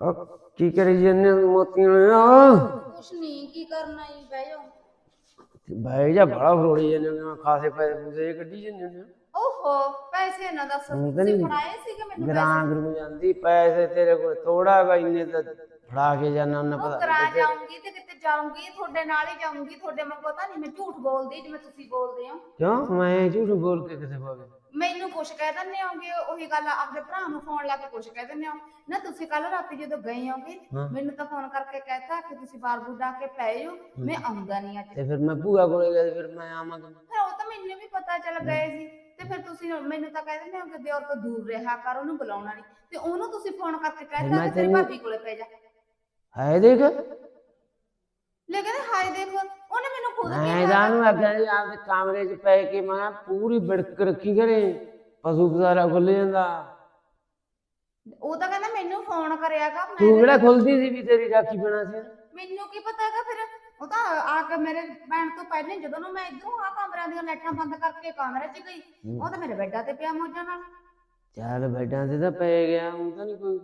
ਉਹ ਕੀ ਕਰੀ ਜੰਨੇ ਮੋਤੀਆਂ ਆ ਕੁਛ ਨਹੀਂ ਕੀ ਕਰਨਾ ਜੀ ਬਹਿ ਜਾਓ। ਬਾਈ ਜਾ ਬੜਾ ਫਰੋੜੀ ਜੰਨੇ ਨੇ ਖਾਸੇ ਪੈਸੇ ਪੂਸੇ ਕੱਢੀ ਜੰਨੇ ਨੇ ਓਹੋ ਪੈਸੇ ਨਾ ਦੱਸ ਤੁਸੀਂ ਫੜਾਏ ਸੀਗੇ ਮੈਨੂੰ ਗਰਾਂ ਗਰੂ ਜਾਂਦੀ ਪੈਸੇ ਤੇਰੇ ਕੋਲ ਥੋੜਾ ਗਾ ਇੰਨੇ ਤਾਂ ਫੜਾ ਕੇ ਜਾਣਾ ਉਹ ਪਤਾ ਕਰਾ ਜਾਊਂਗੀ ਤੇ ਕਿਤੇ ਜਾਊਂਗੀ ਤੁਹਾਡੇ ਨਾਲ ਹੀ ਜਾਊਂਗੀ ਤੁਹਾਡੇ ਮੰਗੋ ਤਾਂ ਨਹੀਂ ਮੈਂ ਝੂਠ ਬੋਲਦੀ ਜਿਵੇਂ ਤੁਸੀਂ ਬੋਲਦੇ ਹੋ। ਕਿਉਂ? ਮੈਂ ਝੂਠ ਬੋਲ ਕੇ ਕਿਥੇ ਪਾਵੇ ਮੈਨੂੰ ਕੁਛ ਕਹਿ ਦਿੰਦੇ ਹੋਗੇ ਉਹੀ ਗੱਲ ਆਪਦੇ ਭਰਾ ਨੂੰ ਫੋਨ ਲਾ ਕੇ ਕੁਛ ਕਹਿ ਦਿੰਦੇ ਹੋ। ਨਾ ਤੁਸੀਂ ਕੱਲ ਰਾਤੀ ਜਦੋਂ ਗਏ ਹੋਗੇ ਹਾਂ। ਮੈਨੂੰ ਤਾਂ ਫੋਨ ਕਰਕੇ ਕਹਿਤਾ ਕਿ ਤੁਸੀਂ ਬੁੱਢਾ ਕੇ ਪਏ ਹੋ ਮੈਂ ਆਉਂਦਾ ਨਹੀਂ ਅੱਜ। ਤੇ ਫਿਰ ਮੈਂ ਭੂਆ ਕੋਲੇ ਗਿਆ ਤੇ ਫਿਰ ਮੈਂ ਆਵਾਂਗਾ ਫਿਰ ਉਹ ਤਾਂ ਮੈਨੂੰ ਵੀ ਪਤਾ ਚੱਲ ਗਏ ਸੀ। ਤੇ ਫਿਰ ਤੁਸੀਂ ਮੈਨੂੰ ਤਾਂ ਕਹਿ ਦਿੰਦੇ ਹੋ ਕਿ ਦਿਓਰ ਤੋਂ ਦੂਰ ਰਿਹਾ ਕਰ ਉਹਨੂੰ ਬੁਲਾਉਣਾ ਨਹੀਂ ਤੇ ਉਹਨੂੰ ਤੁਸੀਂ ਫੋਨ ਕਰਕੇ ਕਹਿਤਾ ਮੈਂ ਕਿ ਤੇਰੀ ਤੈਨੂੰ- ਭਾਬੀ ਕੋਲੇ ਪੈ ਜਾ। ਹੈ ਦੇਖ। ਲੇਕਿਨ ਹਾਏ ਦੇਖ ਉਹਨੇ ਮੈਨੂੰ ਖੁਦ ਮੈਂ ਕਿਹਾ ਜਾਨੂੰ ਅੱਗੇ ਜੀ ਆਪਦੇ ਕਮਰੇ 'ਚ ਪੈ ਕੇ ਮੈਂ ਪੂਰੀ ਬਿੜਕ ਰੱਖੀ ਕਰੇ ਪਸ਼ੂ ਬਜ਼ਾਰਾ ਖੁੱਲ ਜਾਂਦਾ। ਉਹ ਤਾਂ ਕਹਿੰਦਾ ਮੈਨੂੰ ਫੋਨ ਕਰਿਆਗਾ ਤੂੰ ਮੈਂ ਕਿਹੜਾ ਖੁੱਲਦੀ ਸੀ ਵੀ ਤੇਰੀ ਰਾਖੀ ਬਣਾ ਸੀ? ਮੈਨੂੰ ਕੀ ਪਤਾ ਹੈਗਾ ਫਿਰ ਉਹ ਤਾਂ ਆ ਕੇ ਮੇਰੇ ਪੈਣ ਤੋਂ ਪਹਿਲੇ ਜਦੋਂ ਨੂੰ ਮੈਂ ਇਧਰੋਂ ਆ ਕਮਰਿਆਂ ਦੀਆਂ ਲਾਈਟਾਂ ਬੰਦ ਕਰਕੇ ਕਮਰੇ 'ਚ ਗਈ ਉਹ ਤਾਂ ਮੇਰੇ ਬੈੱਡਾਂ ਤੇ ਪਿਆ ਮੋਜਾਂ ਨਾਲ। ਚੱਲ ਬੈਡਾਂ ਤੇ ਤਾਂ ਪੈ ਗਿਆ ਉਹ ਤਾਂ ਨਹੀਂ ਕੋਈ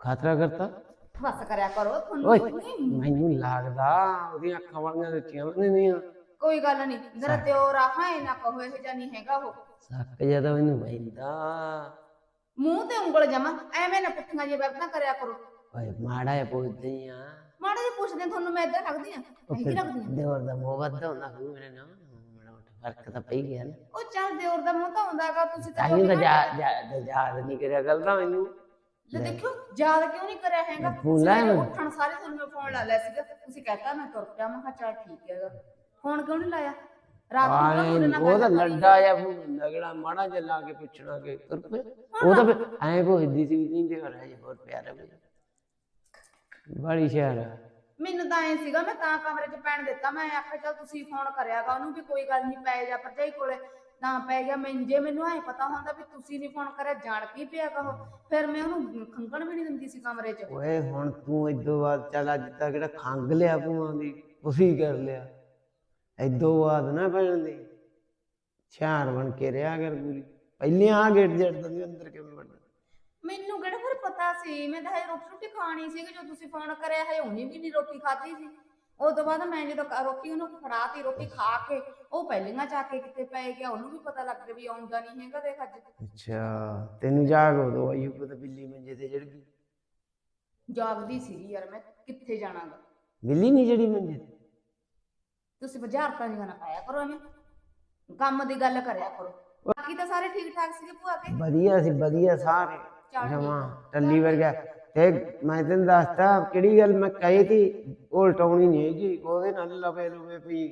ਖਤਰਾ ਕਰਤਾ। ਬਸ ਕਰਿਆ ਕਰੋ ਓਏ ਤੁਹਾਨੂੰ ਨਹੀਂ। ਮੈਨੂੰ ਲੱਗਦਾ ਉਹਦੀਆਂ ਅੱਖਾਂ ਵਾਲੀਆਂ ਦਿੱਤੀਆਂ ਨਹੀਂ ਕੋਈ ਗੱਲ ਨਹੀਂ ਮੇਰਾ ਦਿਓਰ ਆ ਹਾਂ ਇਹ ਨਾ ਕਹੋ ਇਹ ਜਾਂ ਨਹੀਂ ਹੈਗਾ ਉਹ। ਸੱਕ ਜ਼ਿਆਦਾ ਮੈਨੂੰ ਪੈਂਦਾ। ਮੂੰਹ ਤੇ ਉਂਗਲ ਜਮਾ ਐਵੇਂ ਨਾ ਪੁੱਠੀਆਂ ਜੇ ਵਰਤਾਂ ਕਰਿਆ ਕਰੋ। ਓਏ ਮਾੜਾ ਜਿਹਾ ਪੁੱਛਦੀ ਆ। ਮਾੜੇ ਜਿਹੇ ਪੁੱਛਦੇ ਤੁਹਾਨੂੰ ਮੈਂ ਇਦਾਂ ਲੱਗਦੀ ਆ ਇਹੀ ਲੱਗਦੀ ਆ? ਦੇਵਰ ਦਾ ਮੋਹ ਵੱਧਦਾ ਹੁੰਦਾ ਹੋਊ ਮੇਰੇ ਨਾਲ ਮਾੜਾ ਮੋਟਾ ਫ਼ਰਕ ਤਾਂ ਪਈ ਗਿਆ ਨਾ। ਉਹ ਚੱਲ ਦਿਓਰ ਦਾ ਮੂੰਹ ਤਾਂ ਹੁੰਦਾਗਾ ਤੁਸੀਂ ਤਾਂ ਤਾਹੀਂ ਤਾਂ ਕੋਈ ਜਾ ਜਾ ਯਾਦ ਨਹੀਂ ਕਰਿਆ ਗੱਲ ਤਾਂ ਮੈਨੂੰ। ਲੈ। ਦੇਖਿਓ ਯਾਦ ਕਿਉਂ ਨਹੀਂ ਕਰਿਆ ਹੈਗਾ? ਸਵੇਰੇ ਮੈਂ। ਉੱਠਣ ਸਾਰੇ ਤੁਹਾਨੂੰ ਮੈਂ ਫੋਨ ਲਾ ਲਿਆ ਸੀਗਾ। ਤੁਸੀਂ ਕਹਤਾ ਮੈਂ ਤੁਰ ਪਿਆ ਮੈਂ ਕਿਹਾ ਚੱਲ ਠੀਕ ਹੈਗਾ। ਫੋਨ ਕਿਉਂ ਨਹੀਂ ਲਾਇਆ? ਰਾਤ ਨੂੰ ਤਾਂ ਤੁਹਾਡੇ ਨਾਲ ਉਹ ਤਾਂ ਗੱਲ ਕਰੀ। ਲੰਡਾ ਜਾਂ ਲਗੜਾ ਮਾੜਾ ਜਿਹਾ ਲਾ ਕੇ ਪੁੱਛਣਾ ਕਿ ਤੁਰ ਪਏ। ਉਹ ਤਾਂ ਫਿਰ ਐਂ ਭੋਜਦੀ ਸੀ ਵੀ ਨਹੀਂ ਦੇ ਰਿਹਾ ਜੀ ਬਹੁਤ ਪਿਆਰਾ ਵੀ ਬੜੀ ਸ਼ਹਿਰ ਆ। ਮੈਨੂੰ ਤਾਂ ਐ ਸੀਗਾ ਮੈਂ ਤਾਂ ਕਮਰੇ 'ਚ ਪੈਣ ਦਿੱਤਾ। ਮੈਂ ਆਖਿਆ ਚੱਲ ਤੁਸੀਂ ਫੋਨ ਕਰਿਆਗਾ ਉਹਨੂੰ ਵੀ ਕੋਈ ਗੱਲ ਨਹੀਂ ਪੈ ਜਾ ਭਰਜਾਈ ਕੋਲੇ। ਤਾਂ ਪੈ ਗਿਆ। ਮੈਂ ਜੇ ਮੈਨੂੰ ਐ ਪਤਾ ਹੁੰਦਾ ਵੀ ਤੁਸੀਂ ਨਹੀਂ ਫੋਨ ਕਰਿਆ ਜਾਣ ਕੀ ਪਿਆ ਕਹੋ ਫਿਰ ਮੈਂ ਉਹਨੂੰ ਖੰਗਣ ਵੀ ਨਹੀਂ ਦਿੰਦੀ ਸੀ ਕਮਰੇ 'ਚ। ਓਏ ਹੁਣ ਤੂੰ ਇਦੋਂ ਬਾਅਦ ਚੱਲ ਅੱਜ ਤੱਕ ਕਿਹੜਾ ਖੰਗ ਲਿਆ ਦੀ ਤੁਸੀਂ ਕਰ ਲਿਆ। ਇਦੋਂ ਬਾਅਦ ਨਾ ਪੈਣ ਦੀ ਛਾਰ ਬਣ ਕੇ ਰਿਹਾ ਕਰ ਪੂਰੀ। ਪਹਿਲੇ ਆ ਗੇਟ ਜੜ ਦਿੰਦੀ ਅੰਦਰ ਕਿਵੇਂ ਵੜਦਾ ਮੈਨੂੰ ਕਿਹੜਾ ਫਿਰ ਪਤਾ ਸੀ? ਮੈਂ ਤਾਂ ਹਜੇ ਰੋਟੀ ਰੋਟੀ ਖਾਣੀ ਸੀ ਕਿ ਜੋ ਤੁਸੀਂ ਫੋਨ ਕਰਿਆ ਹੈ ਉਹਨੇ ਵੀ ਨਹੀਂ ਰੋਟੀ ਖਾਧੀ ਸੀ। ਉਸ ਤੋਂ ਬਾਅਦ ਮੈਂ ਜਦੋਂ ਕ- ਰੋਟੀ ਉਹਨੂੰ ਫੜਾਤੀ ਰੋਟੀ ਖਾ ਕੇ ਉਹ ਪਹਿਲੀਆਂ ਜਾ ਕੇ ਕਿਤੇ ਪੈ ਗਿਆ ਉਹਨੂੰ ਵੀ ਪਤਾ ਲੱਗ ਗਿਆ ਵੀ ਆਉਂਦਾ ਨਹੀਂ ਹੈਗਾ ਦੇਖ ਅੱਜ। ਅੱਛਾ ਤੈਨੂੰ ਜਾਗ ਉਦੋਂ ਆਈ ਉਹ ਤਾਂ ਬਿੱਲੀ ਮੰਜੇ ਤੇ ਚੜ ਗਈ। ਜਾਗਦੀ ਸੀ ਯਾਰ ਮੈਂ ਕਿੱਥੇ ਜਾਣਾਗਾ? ਬਿੱਲੀ ਨਹੀਂ ਜਿਹੜੀ ਮੰਜੇ ਤੇ? ਤੁਸੀਂ ਬਾਜ਼ਾਰ ਤਾਂ ਨਹੀਂ ਨਾ ਪਾਇਆ ਕਰੋ ਐਵੇਂ ਕੰਮ ਦੀ ਗੱਲ ਕਰਿਆ ਕਰੋ। ਬਾਕੀ ਤਾਂ ਸਾਰੇ ਠੀਕ ਠਾਕ ਸੀਗੇ ਭੂਆ ਕੇ ਵਧੀਆ ਸੀ ਵਧੀਆ ਸਾਰੇ। ਜਮਾ ਟੱਲੀ ਵਰਗਾ। ਤੇ ਮੈਂ ਤੈਨੂੰ ਦੱਸਤਾ ਕਿਹੜੀ ਗੱਲ ਮੈਂ ਕਹੀ ਤੀ ਉਹ ਟਾਉਣੀ ਨਹੀਂ ਹੈਗੀ ਉਹਦੇ ਨਾਲ ਲਵੇ ਲਵੇ ਪਈ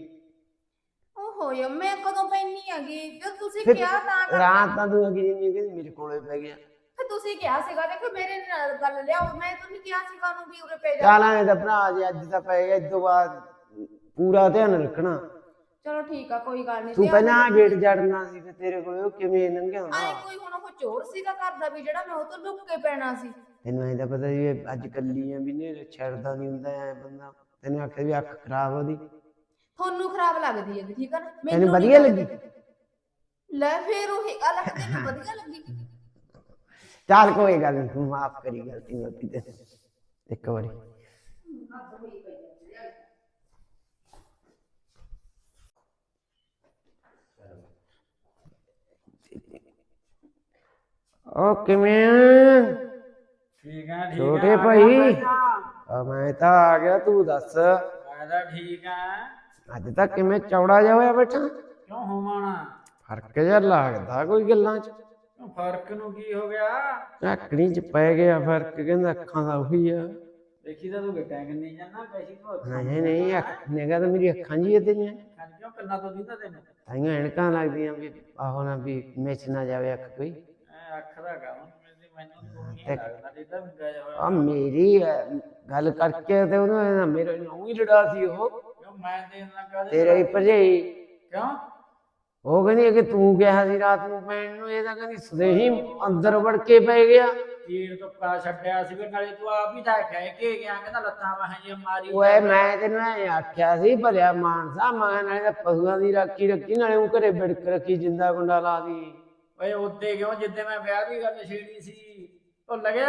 ਓਹੋ ਯਾਰ ਮੈਂ ਕਦੋਂ ਪੈਣੀ ਹੈਗੀ? ਜਦ ਤੁਸੀਂ ਫਿਰ ਕਿਹਾ ਤਾਂ ਕਰ- ਰਾਤ ਤਾਂ ਤੂੰ ਅਗੀ ਨਹੀਂ ਕਹਿੰਦੀ ਮੇਰੇ ਕੋਲੇ ਪੈ ਗਿਆ। ਫਿਰ ਤੁਸੀਂ ਕਿਹਾ ਸੀਗਾ ਦੇਖੋ ਮੇਰੇ ਨਾਲ ਗੱਲ ਲਿਆਓ ਮੈਂ ਤੁਹਾਨੂੰ ਕਿਹਾ ਸੀਗਾ ਉਹਨੂੰ ਵੀ ਉਰੇ ਪੈ ਜਾ। ਚੱਲ ਐਂ ਤਾਂ ਭਰਾ ਜੇ ਅੱਜ ਤਾਂ ਪੈ ਗਿਆ ਇਸ ਤੋਂ ਬਾਅਦ ਪੂਰਾ ਧਿਆਨ ਰੱਖਣਾ। ਚਲੋ ਠੀਕ ਆ ਕੋਈ ਗੱਲ ਨਹੀਂ। ਤੂੰ ਪਹਿਲਾਂ ਆਹ ਗੇਟ ਜੜਨਾ ਸੀ ਫਿਰ ਤੇਰੇ ਕੋਲੇ ਉਹ ਕਿਵੇਂ ਲੰਘਿਆ ਆਏ ਹੁੰਦਾ ਕੋਈ ਹੁਣ ਉਹ ਚੋਰ ਸੀਗਾ ਘਰ ਦਾ ਵੀ ਜਿਹੜਾ ਮੈਂ ਉਹ ਤੋਂ ਲੁੱਕ ਕੇ ਪੈਣਾ ਸੀ। ਤੈਨੂੰ ਐਂ ਤਾਂ ਪਤਾ ਵੀ ਇਹ ਅੱਜ ਕੱਲੀ ਆ ਵੀ ਨੇ ਛੱਡਦਾ ਨਹੀਂ ਹੁੰਦਾ ਐ ਬੰਦਾ। ਤੈਨੂੰ ਆਖਿਆ ਵੀ ਅੱਖ ਖਰਾਬ ਉਹਦੀ। ਤੁਹਾਨੂੰ ਖਰਾਬ ਲੱਗਦੀ ਹੈ ਠੀਕ ਆ ਨਾ? ਤੈਨੂੰ ਵਧੀਆ। ਲੱਗੀ? ਲੈ ਫੇਰ ਉਹ ਗੱਲ ਤੈਨੂੰ ਵਧੀਆ ਲੱਗੀ। ਚੱਲ ਕੋਈ ਗੱਲ ਨਹੀਂ ਮਾਫ ਕਰੀ ਗਲਤੀ ਗਲਤੀ ਤੇ। ਇੱਕ ਵਾਰੀ। ਓ ਕਿਵੇਂ ਆ? ਠੀਕ ਆ ਠੀਕ ਛੋਟੇ ਆ, ਭਾਈ। ਆ ਮੈਂ ਤਾਂ ਆ ਗਿਆ ਤੂੰ ਦੱਸ। ਮੈਂ ਤਾਂ ਠੀਕ ਆ। ਅੱਜ ਤੱਕ ਕਿਵੇਂ ਚੌੜਾ ਜਿਹਾ ਹੋਇਆ ਬੈਠਾ? ਕਿਉਂ ਹੋਵਾਣਾ ਫ਼ਰਕ ਜਿਹਾ ਲੱਗਦਾ ਕੋਈ ਗੱਲਾਂ 'ਚ। ਫ਼ਰਕ ਨੂੰ ਕੀ ਹੋ ਗਿਆ? ਝਾਕਣੀ 'ਚ ਪੈ ਗਿਆ ਫ਼ਰਕ ਕਹਿੰਦਾ ਅੱਖਾਂ ਦਾ ਉਹੀ ਆ। ਦੇਖੀ ਤਾਂ ਤੂੰ ਗੱਟਾਂ ਕੰਨੀ ਜਾਂਦਾ ਕੈਸੀ ਕੋ ਨਹੀਂ ਨਹੀਂ ਅੱਖ ਨਿਗਾ ਤਾਂ ਮੇਰੀ ਅੱਖਾਂ ਜੀ ਤੇਰੀਆਂ। ਖਾਣ ਕਿਉਂ ਕੰਨਾ ਤੋਂ ਦੀਦਾ ਤੈਨੂੰ? ਤਾਈਆਂ ਐਨਕਾਂ ਲੱਗਦੀਆਂ ਵੀ ਆਹੋ ਨਾ ਵੀ ਮਿਚ ਨਾ ਜਾਵੇ ਅੱਖ ਕੋਈ। ਐ ਅੱਖ ਦਾ ਕੰਮ। ਆ ਮੇਰੀ ਗੱਲ ਕਰਕੇ ਤੇ ਉਹਨੂੰ ਮੇਰੇ ਨੂੰ ਹੀ ਲੜਾ ਸੀ ਉਹ। ਕਿਉਂ ਮੈਂ ਤੇ ਨਾ ਕਹਦੇ ਤੇਰਾ ਹੀ ਭਰਜਾਈ। ਕਿਉਂ? ਉਹ ਕਹਿੰਦੀ ਕਿ ਤੂੰ ਕਿਹਾ ਸੀ ਰਾਤ ਨੂੰ ਪੈਣ ਨੂੰ ਇਹ ਤਾਂ ਕਹਿੰਦੀ ਸਦੇਹੀ ਅੰਦਰ ਵੜ ਕੇ ਪੈ ਗਿਆ। ਤੀਰ ਤੋਂ ਪਾ ਛੱਡਿਆ ਸੀ ਵੀ ਨਾਲੇ ਤੂੰ ਆਪ ਹੀ ਤਾਂ ਕਹਿ ਕੇ ਗਿਆ ਕਹਿੰਦਾ ਲੱਤਾਂ ਬਾਹਾਂ ਜੀ ਮਾਰੀ ਓਏ ਮੈਂ ਤੈਨੂੰ ਐਂ ਆਖਿਆ ਸੀ ਭਲਿਆ ਮਾਨਸਾ ਮੈਂ ਨਾਲੇ ਤਾਂ ਪਸ਼ੂਆਂ ਦੀ ਰਾਖੀ ਰੱਖੀ ਨਾਲੇ ਉਹ ਘਰੇ ਬਿੜਕ ਰੱਖੀ ਜਿੰਦਾ ਗੁੰਡਾ ਲਾ ਦੀ। ਓਏ ਉੱਤੇ ਕਿਉਂ? ਜਿੱਦੇ ਮੈਂ ਵਿਆਹ ਦੀ ਗੱਲ ਛੇੜੀ ਸੀ ਉਹ ਲੱਗਿਆ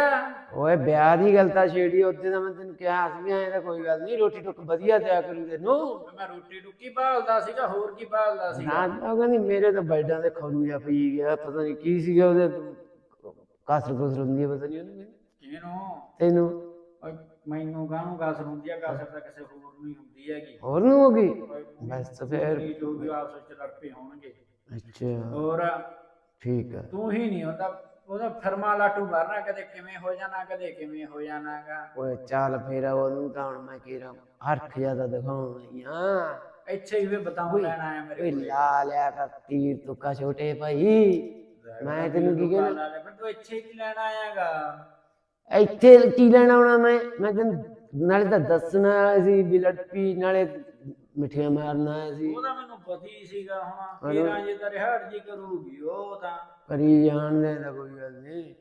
ਓਏ ਵਿਆਹ ਦੀ ਗੱਲ ਤਾਂ ਛੇੜੀ ਉੱਤੇ ਤਾਂ ਮੈਂ ਤੈਨੂੰ ਕਿਹਾ ਸੀ ਐਂ ਤਾਂ ਕੋਈ ਗੱਲ ਨਹੀਂ ਰੋਟੀ ਟੁੱਕ ਵਧੀਆ ਦਿਆ ਕਰੂ ਤੈਨੂੰ। ਮੈਂ ਰੋਟੀ ਟੁੱਕੀ ਭਾਲਦਾ ਸੀਗਾ ਹੋਰ ਕੀ ਭਾਲਦਾ ਸੀਗਾ? ਨਾ ਉਹ ਕਹਿੰਦੀ ਮੇਰੇ ਤਾਂ ਬੈਡਾਂ ਤੇ ਖਰੂ ਜਾ ਪਈ ਗਿਆ ਪਤਾ ਨਹੀਂ ਕੀ ਸੀਗਾ ਉਹਦੇ ਕਸਰ ਕੁਸਰ ਹੁੰਦੀ ਹੈ ਪਤਾ ਨਹੀਂ ਉਹਨੂੰ ਕਿਹਨੂੰ ਤੈਨੂੰ। ਓਏ ਮੈਨੂੰ ਕਾਹਨੂੰ ਗਾਸਰ ਹੁੰਦੀ ਆ? ਗਾਸਰ ਤਾਂ ਕਿਸੇ ਹੋਰ ਨੂੰ ਹੀ ਹੁੰਦੀ ਹੈਗੀ। ਹੋਰ ਨੂੰ ਹੋ ਗਈ? ਓਏ ਬਸ ਤਾਂ ਫਿਰ। ਜੋ ਆਪਸ ਵਿੱਚ ਲੜ ਪਏ ਹੋਣਗੇ। ਅੱਛਾ। ਹੋਰ ਠੀਕ ਹੈ। ਤੂੰ ਹੀ ਨਹੀਂ ਹੁੰਦਾ ਉਹਦਾ ਫਰਮਾ ਲਾਟੂ ਭਰਨਾ ਕਦੇ ਕਿਵੇਂ ਹੋ ਜਾਣਾ ਕਦੇ ਕਿਵੇਂ ਹੋ ਜਾਣਾਗਾ ਓਏ ਚੱਲ ਫੇਰ ਉਹਨੂੰ ਤਾਂ ਹੁਣ ਮੈਂ ਕਿਹਾ ਹਰਖ ਜ਼ਿਆਦਾ ਦਿਖਾਉਣੀ ਆ। ਇੱਥੇ ਹੀ ਵੀ ਬਤਾਉ ਲੈਣ ਆਇਆ ਮੇਰੇ ਓਏ ਲਾ ਲਿਆ ਕਰ ਤੀਰ ਤੁੱਕਾ ਛੋਟੇ ਭਾਈ। ਮੈਂ ਤੈਨੂੰ ਕੀ ਕਹਿਣਾ? ਫਿਰ ਤੂੰ ਇੱਥੇ ਹੀ ਕੀ ਲੈਣ ਆਇਆਗਾ ਇੱਥੇ ਕੀ ਲੈਣਾ ਆਉਣਾ ਮੈਂ? ਮੈਂ ਤੈਨੂੰ ਨਾਲੇ ਤਾਂ ਦੱਸਣਾ ਸੀ ਵੀ ਲੜਪੀ ਨਾਲੇ ਮਿੱਠੀਆਂ ਮਾਰਨਾ ਸੀ। ਉਹਦਾ ਪਤਾ ਸੀਗਾ ਹੁਣ ਹੈਲੋ। ਤੇਰਾ ਜੇ ਤਾਂ ਰਿਹਾੜ ਜੀ ਕਰੂਗੀ ਉਹ ਤਾਂ। ਕਰੀ ਜਾਣ ਦੇ ਤਾਂ ਕੋਈ ਗੱਲ ਨਹੀਂ।